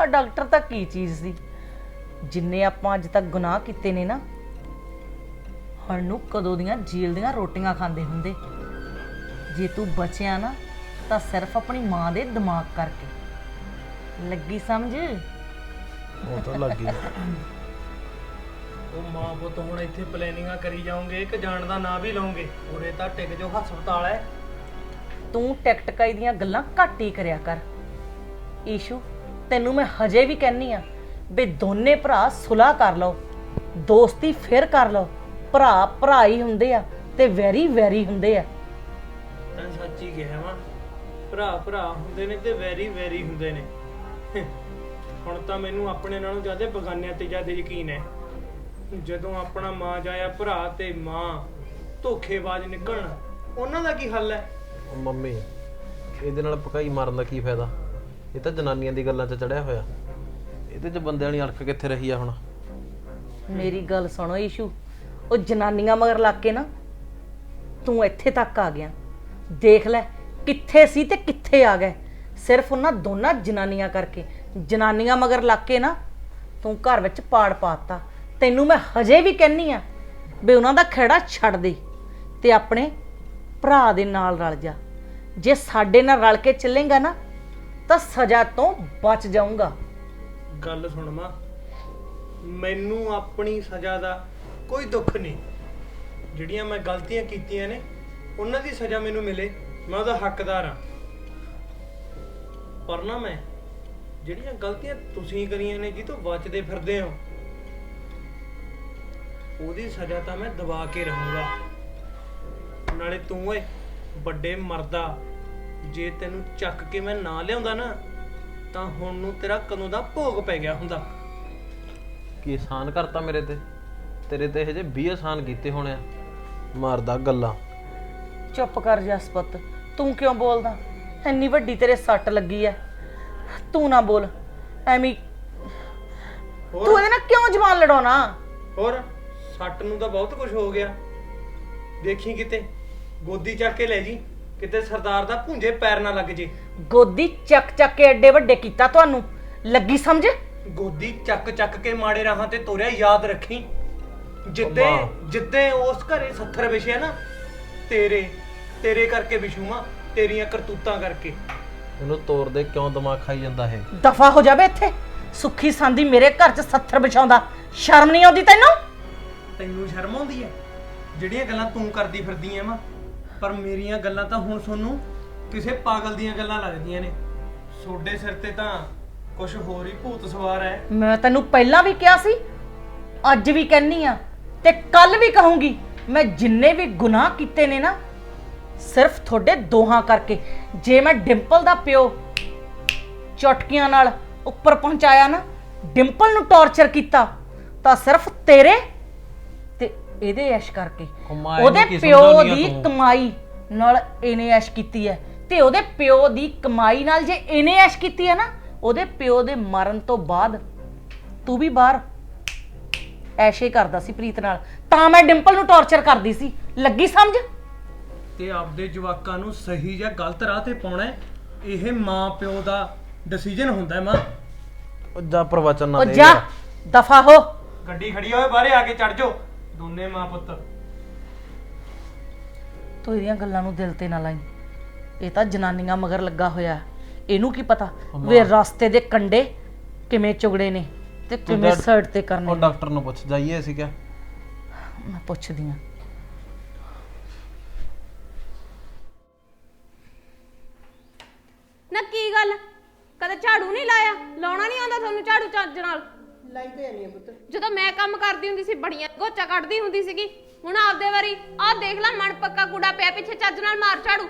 ਹਾਂ ਡਾਕਟਰ ਤਾਂ ਕੀ ਚੀਜ਼ ਸੀ? ਜਿੰਨੇ ਆਪਾਂ ਅੱਜ ਤੱਕ ਗੁਨਾਹ ਕੀਤੇ ਨੇ ਨਾ ਹਣ ਨੂੰ ਕਦੋਂ ਦੀਆਂ ਜੇਲ੍ਹ ਦੀਆਂ ਰੋਟੀਆਂ ਖਾਂਦੇ ਹੁੰਦੇ। ਜੇ ਤੂੰ ਬਚਿਆ ਨਾ ਤਾਂ ਸਿਰਫ ਆਪਣੀ ਮਾਂ ਦੇ ਦਿਮਾਗ ਕਰਕੇ। ਲੱਗੀ ਸਮਝ? ਉਹ ਤਾਂ ਲੱਗ ਉਹ ਮਾਂ ਪੁੱਤ ਹੁਣ ਇੱਥੇ ਪਲੈਨਿੰਗਾਂ ਕਰੀ ਜਾਓਗੇ ਕਿ ਜਾਣ ਦਾ ਨਾਂ ਵੀ ਲਓਗੇ। ਉਰੇ ਤਾਂ ਟਿਕ ਜੋ ਹਸਪਤਾਲ ਹੈ। ਤੂੰ ਟਿਕਟਕਾਈ ਦੀਆਂ ਗੱਲਾਂ ਘੱਟ ਹੀ ਕਰਿਆ ਕਰ। ਈਸ਼ੂ, ਤੈਨੂੰ ਮੈਂ ਹਜੇ ਵੀ ਕਹਿੰਨੀ ਆ ਵੀ ਦੋਨੇ ਭਰਾ ਸੁਲਾਹ ਕਰ ਲਓ, ਦੋਸਤੀ ਫਿਰ ਕਰ ਲਓ। ਭਰਾ ਭਰਾ ਹੀ ਹੁੰਦੇ ਆ ਤੇ ਵੈਰੀ ਵੈਰੀ ਹੁੰਦੇ ਆ। ਤਾਂ ਸੱਚ ਕਿਹਾ ਵਾ, ਭਰਾ ਭਰਾ ਹੁੰਦੇ ਨੇ ਤੇ ਵੈਰੀ ਵੈਰੀ ਹੁੰਦੇ ਨੇ। ਹੁਣ ਤਾਂ ਮੈਨੂੰ ਆਪਣੇ ਨਾਲੋਂ ਜ਼ਿਆਦਾ ਬਗਾਨਿਆਂ ਤੇ ਜ਼ਿਆਦਾ ਯਕੀਨ ਹੈ। ਜਦੋਂ ਆਪਣਾ ਮਾਂ ਜਾਇਆ ਭਰਾ ਤੇ ਮਾਂ ਧੋਖੇਬਾਜ਼ ਨਿਕਲਣ, ਉਹਨਾਂ ਦਾ ਕੀ ਹੱਲ ਹੈ? ਉਹ ਮੰਮੀ, ਇਹਦੇ ਨਾਲ ਪਕਾਈ ਮਾਰਨ ਦਾ ਕੀ ਫਾਇਦਾ? ਇਹ ਤਾਂ ਜਨਾਨੀਆਂ ਦੀ ਗੱਲਾਂ 'ਚ ਚੜਿਆ ਹੋਇਆ। ਇਹਦੇ 'ਚ ਬੰਦਿਆਂ ਵਾਲੀ ਅਣਖ ਕਿੱਥੇ ਰਹੀ ਆ ਹੁਣ? ਮੇਰੀ ਗੱਲ ਸੁਣੋ ਈਸ਼ੂ, ਉਹ ਜਨਾਨੀਆਂ ਮਗਰ ਲੱਗ ਕੇ ਨਾ, ਤੂੰ ਇੱਥੇ ਤੱਕ ਆ ਗਿਆ। ਦੇਖ ਲੈ, ਕਿੱਥੇ ਸੀ ਤੇ ਕਿੱਥੇ ਆ ਗਏ ਸਿਰਫ ਉਹਨਾਂ ਦੋਨਾਂ ਜਨਾਨੀਆਂ ਕਰਕੇ। ਜਨਾਨੀਆਂ ਮਗਰ ਲੱਗ ਕੇ ਨਾ, ਤੂੰ ਘਰ ਵਿੱਚ ਪਾੜ ਪਾਤਾ। ਤੈਨੂੰ ਮੈਂ ਹਜੇ ਵੀ ਕਹਿੰਨੀ ਆ ਵੀ ਉਹਨਾਂ ਦਾ ਖੇੜਾ ਛੱਡ ਦੇ ਤੇ ਆਪਣੇ ਭਰਾ ਦੇ ਨਾਲ ਰਲ ਜਾ। ਜੇ ਸਾਡੇ ਨਾਲ ਰਲ ਕੇ ਚੱਲੇਗਾ ਨਾ, ਤਾਂ ਸਜ਼ਾ ਤੋਂ ਬਚ ਜਾਊਂਗਾ। ਗੱਲ ਸੁਣ ਮਾਂ, ਮੈਨੂੰ ਆਪਣੀ ਸਜ਼ਾ ਦਾ ਕੋਈ ਦੁੱਖ ਨਹੀਂ। ਜਿਹੜੀਆਂ ਮੈਂ ਗਲਤੀਆਂ ਕੀਤੀਆਂ ਨੇ, ਉਹਨਾਂ ਦੀ ਸਜ਼ਾ ਮੈਨੂੰ ਮਿਲੇ, ਮੈਂ ਉਹਦਾ ਹੱਕਦਾਰ ਹਾਂ। ਪਰ ਨਾ ਮੈਂ, ਜਿਹੜੀਆਂ ਗਲਤੀਆਂ ਤੁਸੀਂ ਕਰੀਆਂ ਨੇ ਜੀ ਤੋਂ ਬਚਦੇ ਫਿਰਦੇ ਹੋ, ਉਹਦੀ ਸਜ਼ਾ ਤਾਂ ਮੈਂ ਦਬਾ ਕੇ ਰਹੂੰਗਾ। ਨਾਲੇ ਤੂੰ ਓਏ ਵੱਡੇ ਮਰਦਾ। ਜੇ ਤੈਨੂੰ ਚੱਕ ਕੇ ਮੈਂ ਨਾ ਲਿਆਉਂਦਾ ਨਾ ਤਾਂ ਹੁਣ ਨੂੰ ਤੇਰਾ ਕਦੋਂ ਦਾ ਭੋਗ ਪੈ ਗਿਆ ਹੁੰਦਾ? ਕੀ ਆਸਾਨ ਕਰਤਾ ਮੇਰੇ ਤੇ? ਤੇਰੇ ਤੇ ਹਜੇ 20 ਆਸਾਨ ਕੀਤੇ ਹੋਣੇ ਆ। ਮਾਰਦਾ ਗੱਲਾਂ। ਚੁੱਪ ਕਰ ਜਸਪਤ ਤੂੰ ਕਿਉਂ ਬੋਲਦਾ? ਇੰਨੀ ਵੱਡੀ ਤੇਰੇ ਸੱਟ ਲੱਗੀ ਐ। ਤੂੰ ਨਾ ਬੋਲ ਐਵੇਂ ਹੋਰ? ਤੂੰ ਇਹਦੇ ਨਾਲ ਕਿਉਂ ਜਵਾਨ ਲੜਾਉਣਾ? ਹੋਰ? ਸੱਟ ਨੂੰ ਤਾਂ ਬਹੁਤ ਕੁਝ ਹੋ ਗਿਆ। ਦੇਖੀ ਕਿਤੇ? ਗੋਦੀ ਚੱਕ ਕੇ ਲੈ ਜੀ ਕਿਤੇ ਸਰਦਾਰ ਦਾ ਭੁੰਜੇ ਪੈਰ ਨਾ ਲੱਗ ਜੇ। ਗੋਦੀ ਚੱਕ ਚੱਕ ਕੇ ਐਡੇ ਵੱਡੇ ਕੀਤਾ ਤੁਹਾਨੂੰ? ਲੱਗੀ ਸਮਝ? ਗੋਦੀ ਚੱਕ ਚੱਕ ਕੇ ਮਾੜੇ ਰਾਹਾਂ ਤੇ ਤੋਰਿਆ ਯਾਦ ਰੱਖੀ। ਜਿੱਦੇ ਅੰਮਾ। ਜਿੱਦੇ ਉਸ ਘਰੇ 70 ਵਿਛਿਆ ਨਾ ਤੇਰੇ ਤੇਰੇ ਕਰਕੇ ਵਿਛੂਆਂ ਤੇਰੀਆਂ ਕਰਤੂਤਾਂ ਕਰਕੇ। ਇਹਨੂੰ ਤੋੜ ਦੇ ਕਿਉਂ ਦਿਮਾਗ ਖਾਈ ਜਾਂਦਾ ਹੈ ਦਫਾ ਹੋ ਜਾਵੇ ਇੱਥੇ। ਸੁੱਖੀ ਸੰਦੀ ਮੇਰੇ ਘਰ 'ਚ 70 ਵਿਛਾਉਂਦਾ। ਸ਼ਰਮ ਨਹੀਂ ਆਉਂਦੀ ਤੈਨੂੰ? ਤੈਨੂੰ ਸ਼ਰਮ ਆਉਂਦੀ ਹੈ? ਜਿਹੜੀਆਂ ਗੱਲਾਂ ਤੂੰ ਕਰਦੀ ਫਿਰਦੀ ਐ ਮਾਂ ਪਰ ਮੇਰੀਆਂ ਗੱਲਾਂ ਤਾਂ ਹੁਣ ਤੁਹਾਨੂੰ ਕਿਸੇ ਪਾਗਲ ਦੀਆਂ ਗੱਲਾਂ ਲੱਗਦੀਆਂ ਨੇ। ਸੋਡੇ ਸਿਰ ਤੇ ਤਾਂ ਕੁਝ ਹੋਰ ਹੀ ਭੂਤ ਸਵਾਰ ਹੈ। ਮੈਂ ਤੈਨੂੰ ਪਹਿਲਾਂ ਵੀ ਕਿਹਾ ਸੀ, ਅੱਜ ਵੀ ਕਹਿਨੀ ਆ ਤੇ ਕੱਲ ਵੀ ਕਹੂੰਗੀ, ਮੈਂ ਜਿੰਨੇ ਵੀ ਗੁਨਾਹ ਕੀਤੇ ਨੇ ਨਾ, ਸਿਰਫ ਤੁਹਾਡੇ ਦੋਹਾਂ ਕਰਕੇ। ਜੇ ਮੈਂ ਡਿੰਪਲ ਦਾ ਪਿਓ ਚੁਟਕੀਆਂ ਨਾਲ ਉੱਪਰ ਪਹੁੰਚਾਇਆ ਨਾ, ਡਿੰਪਲ ਨੂੰ ਟੌਰਚਰ ਕੀਤਾ, ਤਾਂ ਸਿਰਫ ਤੇਰੇ ਇਹਦੇ ਐਸ਼ ਕਰਕੇ। ਉਹਦੇ ਕੀ ਪਿਓ ਸਮਝਾਉਂਦੀ ਆ ਦੀ ਤੂੰ? ਕਮਾਈ ਨਾਲ ਇਹਨੇ ਐਸ਼ ਕੀਤੀ ਹੈ। ਤੇ ਉਹਦੇ ਪਿਓ ਦੀ ਕਮਾਈ ਨਾਲ ਜੇ ਇਹਨੇ ਐਸ਼ ਕੀਤੀ ਹੈ ਨਾ ਉਹਦੇ ਪਿਓ ਦੇ ਮਰਨ ਤੋਂ ਬਾਅਦ ਤੂੰ ਵੀ ਬਾਹਰ। ਐਸ਼ੇ ਕਰਦਾ ਸੀ ਪ੍ਰੀਤ ਨਾਲ। ਤਾਂ ਮੈਂ ਡਿੰਪਲ ਨੂੰ ਟੌਰਚਰ ਕਰਦੀ ਸੀ। ਲੱਗੀ ਸਮਝ? ਤੇ ਆਪਦੇ ਜਵਾਕਾਂ ਨੂੰ ਸਹੀ ਜਾਂ ਗਲਤ ਰਾਹ ਤੇ ਪਾਉਣਾ ਹੈ, ਇਹ ਮਾਂ ਪਿਓ ਦਾ ਡਿਸੀਜਨ ਹੁੰਦਾ ਹੈ ਮਾਂ। ਉਹ ਜਾ ਪ੍ਰਵਚਨ ਨਾ ਉਹ ਦੇ ਜਾ। ਦਫਾ ਹੋ। ਗੱਡੀ ਖੜੀ ਹੋਏ ਬਾਹਰੇ ਆ ਕੇ ਚੜ ਜਾਓ। ਦੋਨੇ ਮਾਂ ਪੁੱਤ। ਤੂੰ ਇਹਦੀਆਂ ਗੱਲਾਂ ਨੂੰ ਦਿਲ ਤੇ ਨਾ ਲਾਈ। ਇਹ ਤਾਂ ਜਨਾਨੀਆਂ ਮਗਰ ਲੱਗਾ ਹੋਇਆ। ਇਹਨੂੰ ਕੀ ਪਤਾ ਵੇ ਰਸਤੇ ਦੇ ਕੰਡੇ ਕਿਵੇਂ ਚੁਗੜੇ ਨੇ ਤੇ ਕਿਵੇਂ ਡਰ- ਸਾਈਡ ਤੇ ਕਰਨੇ ਉਹ ਨੇ। ਡਾਕਟਰ ਨੂੰ ਪੁੱਛ ਜਾਈਏ ਅਸੀਂ ਕਿਆ? ਮੈਂ ਪੁੱਛਦੀ ਆ ਨਾ ਕੀ ਗੱਲ? ਕਦੇ ਝਾੜੂ ਨਹੀਂ ਲਾਇਆ? ਲਾਉਣਾ ਨਹੀਂ ਆਉਂਦਾ ਤੁਹਾਨੂੰ ਝਾੜੂ ਚੱਜ ਨਾਲ? ਲਾਈ ਤੇ ਨਹੀਂ ਪੁੱਤ। ਜਦੋਂ ਮੈਂ ਕੰਮ ਕਰਦੀ ਹੁੰਦੀ ਸੀ ਬੜੀਆਂ ਗੋਚਾ ਕੱਢਦੀ ਹੁੰਦੀ ਸੀਗੀ। ਹੁਣ ਆਪਦੇ ਵਾਰੀ ਆਹ ਦੇਖ ਲੈ ਮਣ ਪੱਕਾ ਕੂੜਾ ਪਿਆ ਪਿੱਛੇ ਚੱਜ ਨਾਲ ਮਾਰ ਝਾੜੂ।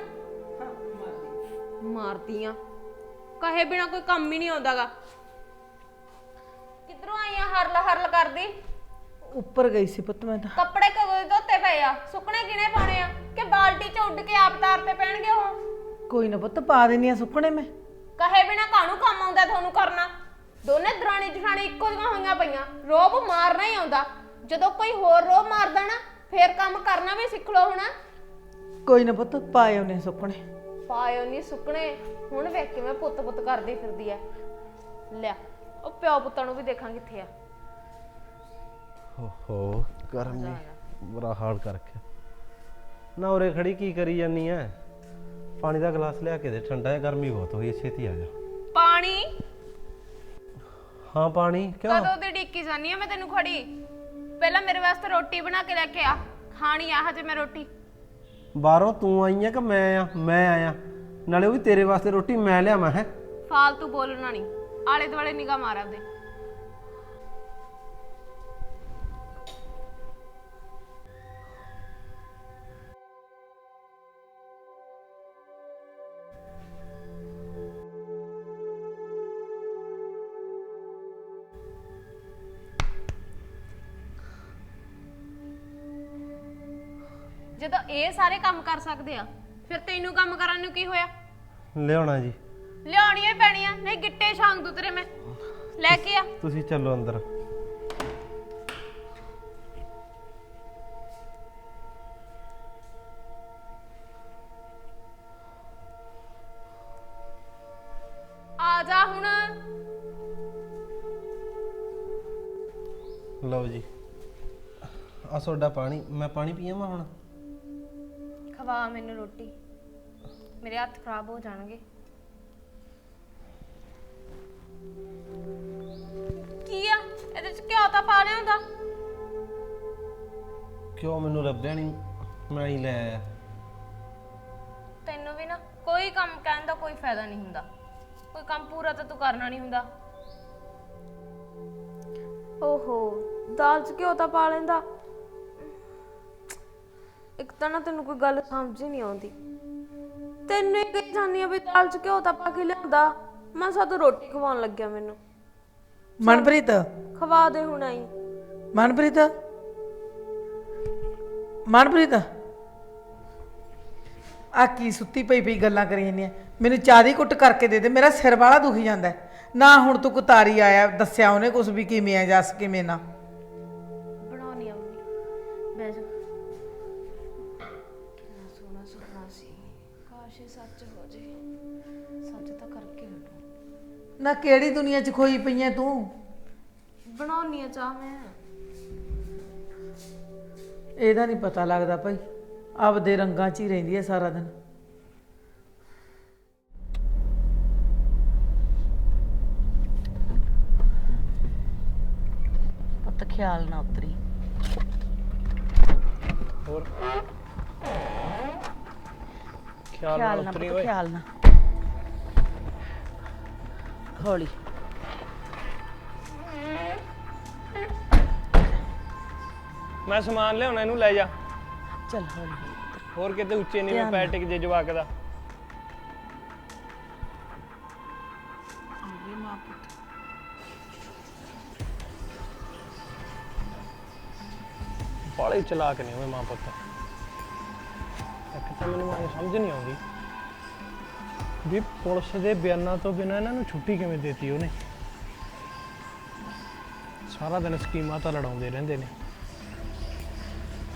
ਮਾਰਦੀਆਂ। ਕਹੇ ਬਿਨਾ ਕੋਈ ਕੰਮ ਹੀ ਨਹੀਂ ਆਉਂਦਾਗਾ। ਕਿੱਧਰੋਂ ਆਈਆਂ ਹਰਲ ਹਰਲ ਕਰਦੀ? ਉੱਪਰ ਗਈ ਸੀ ਪੁੱਤ ਮੈਂ ਤਾਂ। ਕੱਪੜੇ ਕਦੋਂ ਦੇ ਧੋਤੇ ਪਏ ਆ? ਸੁੱਕਣੇ ਕਿਨੇ ਪਾਉਣੇ ਆ? ਕਿ ਬਾਲਟੀ ਚ ਉੱਡ ਕੇ ਆਪ ਤਾਰ ਤੇ ਪੈਣਗੇ ਉਹ? ਕੋਈ ਨਾ ਪੁੱਤ ਪਾ ਦੇਣੀ ਆ ਸੁੱਕਣੇ ਮੈਂ। ਕਹੇ ਬਿਨਾ ਕਾਹਨੂੰ ਕੰਮ ਆਉਂਦਾ ਤੁਹਾਨੂੰ ਕਰਨਾ? ਦੋਨੇ ਦਰਾਣੀ ਜਠਾਣੀ ਇੱਕੋ ਜਿਹੀਆਂ ਹੋਈਆਂ ਪਈਆਂ। ਰੋਬ ਮਾਰਨਾ ਹੀ ਆਉਂਦਾ। ਜਦੋਂ ਕੋਈ ਹੋਰ ਰੋਬ ਮਾਰਦਾ ਨਾ ਫੇਰ ਕੰਮ ਕਰਨਾ ਵੀ ਸਿੱਖ ਲਓ ਹੁਣ ਕੋਈ ਨਾ ਪੁੱਤ ਪਾਏ ਉਹਨੇ ਸੁੱਕਣੇ। ਪਾਇਓ ਨਹੀਂ ਸੁੱਕਣੇ। ਹੁਣ ਵੇਖ ਕਿਵੇਂ ਪੁੱਤ ਪੁੱਤ ਕਰਦੀ ਫਿਰਦੀ ਐ। ਲਿਆ ਉਹ ਪਿਓ ਪੁੱਤਾਂ ਨੂੰ ਵੀ ਦੇਖਾਂ ਕਿੱਥੇ ਆ। ਓਹੋ ਗਰਮੀ ਬੁਰਾ ਹਾਲ ਕਰ ਰੱਖਿਆ। ਨਾ ਉਰੇ ਖੜੀ ਕੀ ਕਰੀ ਜਾਨੀ ਐ? ਪਾਣੀ ਦਾ ਗਲਾਸ ਲਿਆ ਕੇ ਦੇ ਠੰਡਾ ਹੈ ਗਰਮੀ ਬਹੁਤ ਹੋਈ ਹੈ, ਛੇਤੀ ਆ ਜਾ। ਹਾਂ ਪਾਣੀ? ਕਿਉਂ? ਕਦੋਂ ਦੀ ਡਿੱਕੀ ਜਾਨੀ ਆ ਮੈਂ ਤੈਨੂੰ ਖੜੀ? ਪਹਿਲਾਂ ਮੇਰੇ ਵਾਸਤੇ ਰੋਟੀ ਬਣਾ ਕੇ ਲੈ ਕੇ ਆ। ਖਾਣੀ ਆ ਹਜੇ ਮੈਂ ਰੋਟੀ। ਬਾਹਰੋਂ ਤੂੰ ਆਈ ਆ ਕਿ ਮੈਂ ਆ? ਮੈਂ ਆਇਆ। ਨਾਲੇ ਉਹ ਵੀ ਤੇਰੇ ਵਾਸਤੇ ਰੋਟੀ ਮੈਂ ਲਿਆਵਾਂ ਹੈ? ਫਾਲਤੂ ਬੋਲਣਾ ਨਹੀਂ। ਆਲੇ ਦੁਆਲੇ ਨਿਗਾਹ ਮਾਰ ਆਪਦੇ। ਇਹ ਸਾਰੇ ਕੰਮ ਕਰ ਸਕਦੇ ਆ। ਫਿਰ ਤੈਨੂੰ ਕੰਮ ਕਰਨ ਨੂੰ ਕੀ ਹੋਇਆ? ਲਿਆਉਣਾ ਜੀ। ਲਿਆਉਣੀਆਂ ਹੀ ਪੈਣੀਆਂ। ਨਹੀਂ ਗਿੱਟੇ ਛਾਂਗ ਦੂ ਤੇਰੇ ਮੈਂ। ਲੈ ਕੇ ਆ। ਤੁਸੀਂ ਚੱਲੋ ਅੰਦਰ। ਆ ਜਾ ਹੁਣ। ਲਓ ਜੀ। ਆ ਤੁਹਾਡਾ ਪਾਣੀ। ਮੈਂ ਪਾਣੀ ਪੀਵਾਂ ਹੁਣ? ਖਵਾ ਮੈਨੂੰ ਰੋਟੀ। ਮੇਰੇ ਹੱਥ ਖਰਾਬ ਹੋ ਜਾਣਗੇ। ਕੀ ਆ? ਇਹਦੇ ਚ ਘਿਓ ਤਾਂ ਪਾ ਲਿਆ ਹੁੰਦਾ। ਕਿਉਂ ਮੈਨੂੰ ਲੱਭਿਆ ਨਹੀਂ ਮੈਂ ਹੀ ਲੈ ਆਇਆ। ਤੈਨੂੰ ਵੀ ਨਾ ਕੋਈ ਕੰਮ ਕਹਿਣ ਦਾ ਕੋਈ ਫਾਇਦਾ ਨਹੀਂ ਹੁੰਦਾ। ਕੋਈ ਕੰਮ ਪੂਰਾ ਤਾਂ ਤੂੰ ਕਰਨਾ ਨਹੀਂ ਹੁੰਦਾ। ਓਹੋ ਦਾਲ ਚ ਘਿਓ ਤਾਂ ਪਾ ਲੈਂਦਾ। ਤਾਂ ਨਾ ਤੈਨੂੰ ਕੋਈ ਗੱਲ ਸਮਝ ਹੀ ਨਹੀਂ ਆਉਂਦੀ। ਤੈਨੂੰ ਇਹ ਕਹੀ ਜਾਂਦੀ ਆ ਵੀ ਦਾਲ ਚ ਘਿਓ ਤਾਂ ਪਾ ਕੇ ਲਿਆਂਦਾ। ਮੈਂ ਸਾਤੋਂ ਰੋਟੀ ਖਵਾਉਣ ਲੱਗਿਆ ਮੈਨੂੰ। ਮਨਪ੍ਰੀਤ। ਖਵਾ ਦੇ ਹੁਣ ਆਈ। ਮਨਪ੍ਰੀਤ। ਮਨਪ੍ਰੀਤ। ਆ ਕੀ ਸੁੱਤੀ ਪਈ ਪਈ ਗੱਲਾਂ ਕਰੀ ਜਾਂਦੀਆਂ ਮੈਨੂੰ ਚਾਹ ਦੀ ਕੁੱਟ ਕਰਕੇ ਦੇ ਦੇ ਮੇਰਾ ਸਿਰ ਵਾਲਾ ਦੁਖੀ ਜਾਂਦਾ। ਹੈ। ਨਾ ਹੁਣ ਤੂੰ ਕੁਤਾਰੀ ਆਇਆ ਦੱਸਿਆ ਉਹਨੇ ਕੁਝ ਵੀ ਕਿਵੇਂ ਆ ਜੱਸ ਕਿਵੇਂ ਨਾ। ਨਾ ਕਿਹੜੀ ਦੁਨੀਆ 'ਚ ਖੋਈ ਪਈ ਐ ਤੂੰ? ਬਣਾਉਣੀ ਆ ਚਾਹ ਮੈਂ। ਇਹਦਾ ਨਹੀਂ ਪਤਾ ਲੱਗਦਾ ਭਾਈ। ਆਪਦੇ ਰੰਗਾਂ 'ਚ ਹੀ ਰਹਿੰਦੀ ਐ ਸਾਰਾ ਦਿਨ। ਪੁੱਤ ਖਿਆਲ ਨਾ ਉਤਰੀ। ਹੋਰ? ਖਿਆਲ ਨਾ ਪੁੱਤ ਖਿਆਲ ਨਾ। ਹੌਲੀ। ਮੈਂ ਸਮਾਨ ਲਿਆਉਣਾ ਇਹਨੂੰ ਲੈ ਜਾ। ਚੱਲ ਹੌਲੀ। ਹੌਲੀ। ਹੋਰ ਕਿਤੇ ਉੱਚੇ ਨਹੀਂ ਪੈਰ ਟਿਕ ਜੇ ਜਵਾਕ ਦਾ। ਬਾਲੇ ਚਲਾਕ ਨੇ ਓਏ ਮਾਂ ਪੁੱਤ। ਇੱਕ ਤਾਂ ਮੈਨੂੰ ਇਹ ਸਮਝ ਨਹੀਂ ਆਉਂਦੀ। ਵੀ ਪੁਲਿਸ ਦੇ ਬਿਆਨਾਂ ਤੋਂ ਬਿਨਾਂ ਇਹਨਾਂ ਨੂੰ ਛੁੱਟੀ ਕਿਵੇਂ ਦਿੱਤੀ ਉਹਨੇ? ਸਾਰਾ ਦਿਨ ਸਕੀਮਾਂ ਤਾਂ ਲੜਾਉਂਦੇ ਰਹਿੰਦੇ ਨੇ।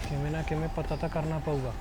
ਕਿਵੇਂ ਨਾ ਕਿਵੇਂ ਪਤਾ ਤਾਂ ਕਰਨਾ ਪਊਗਾ।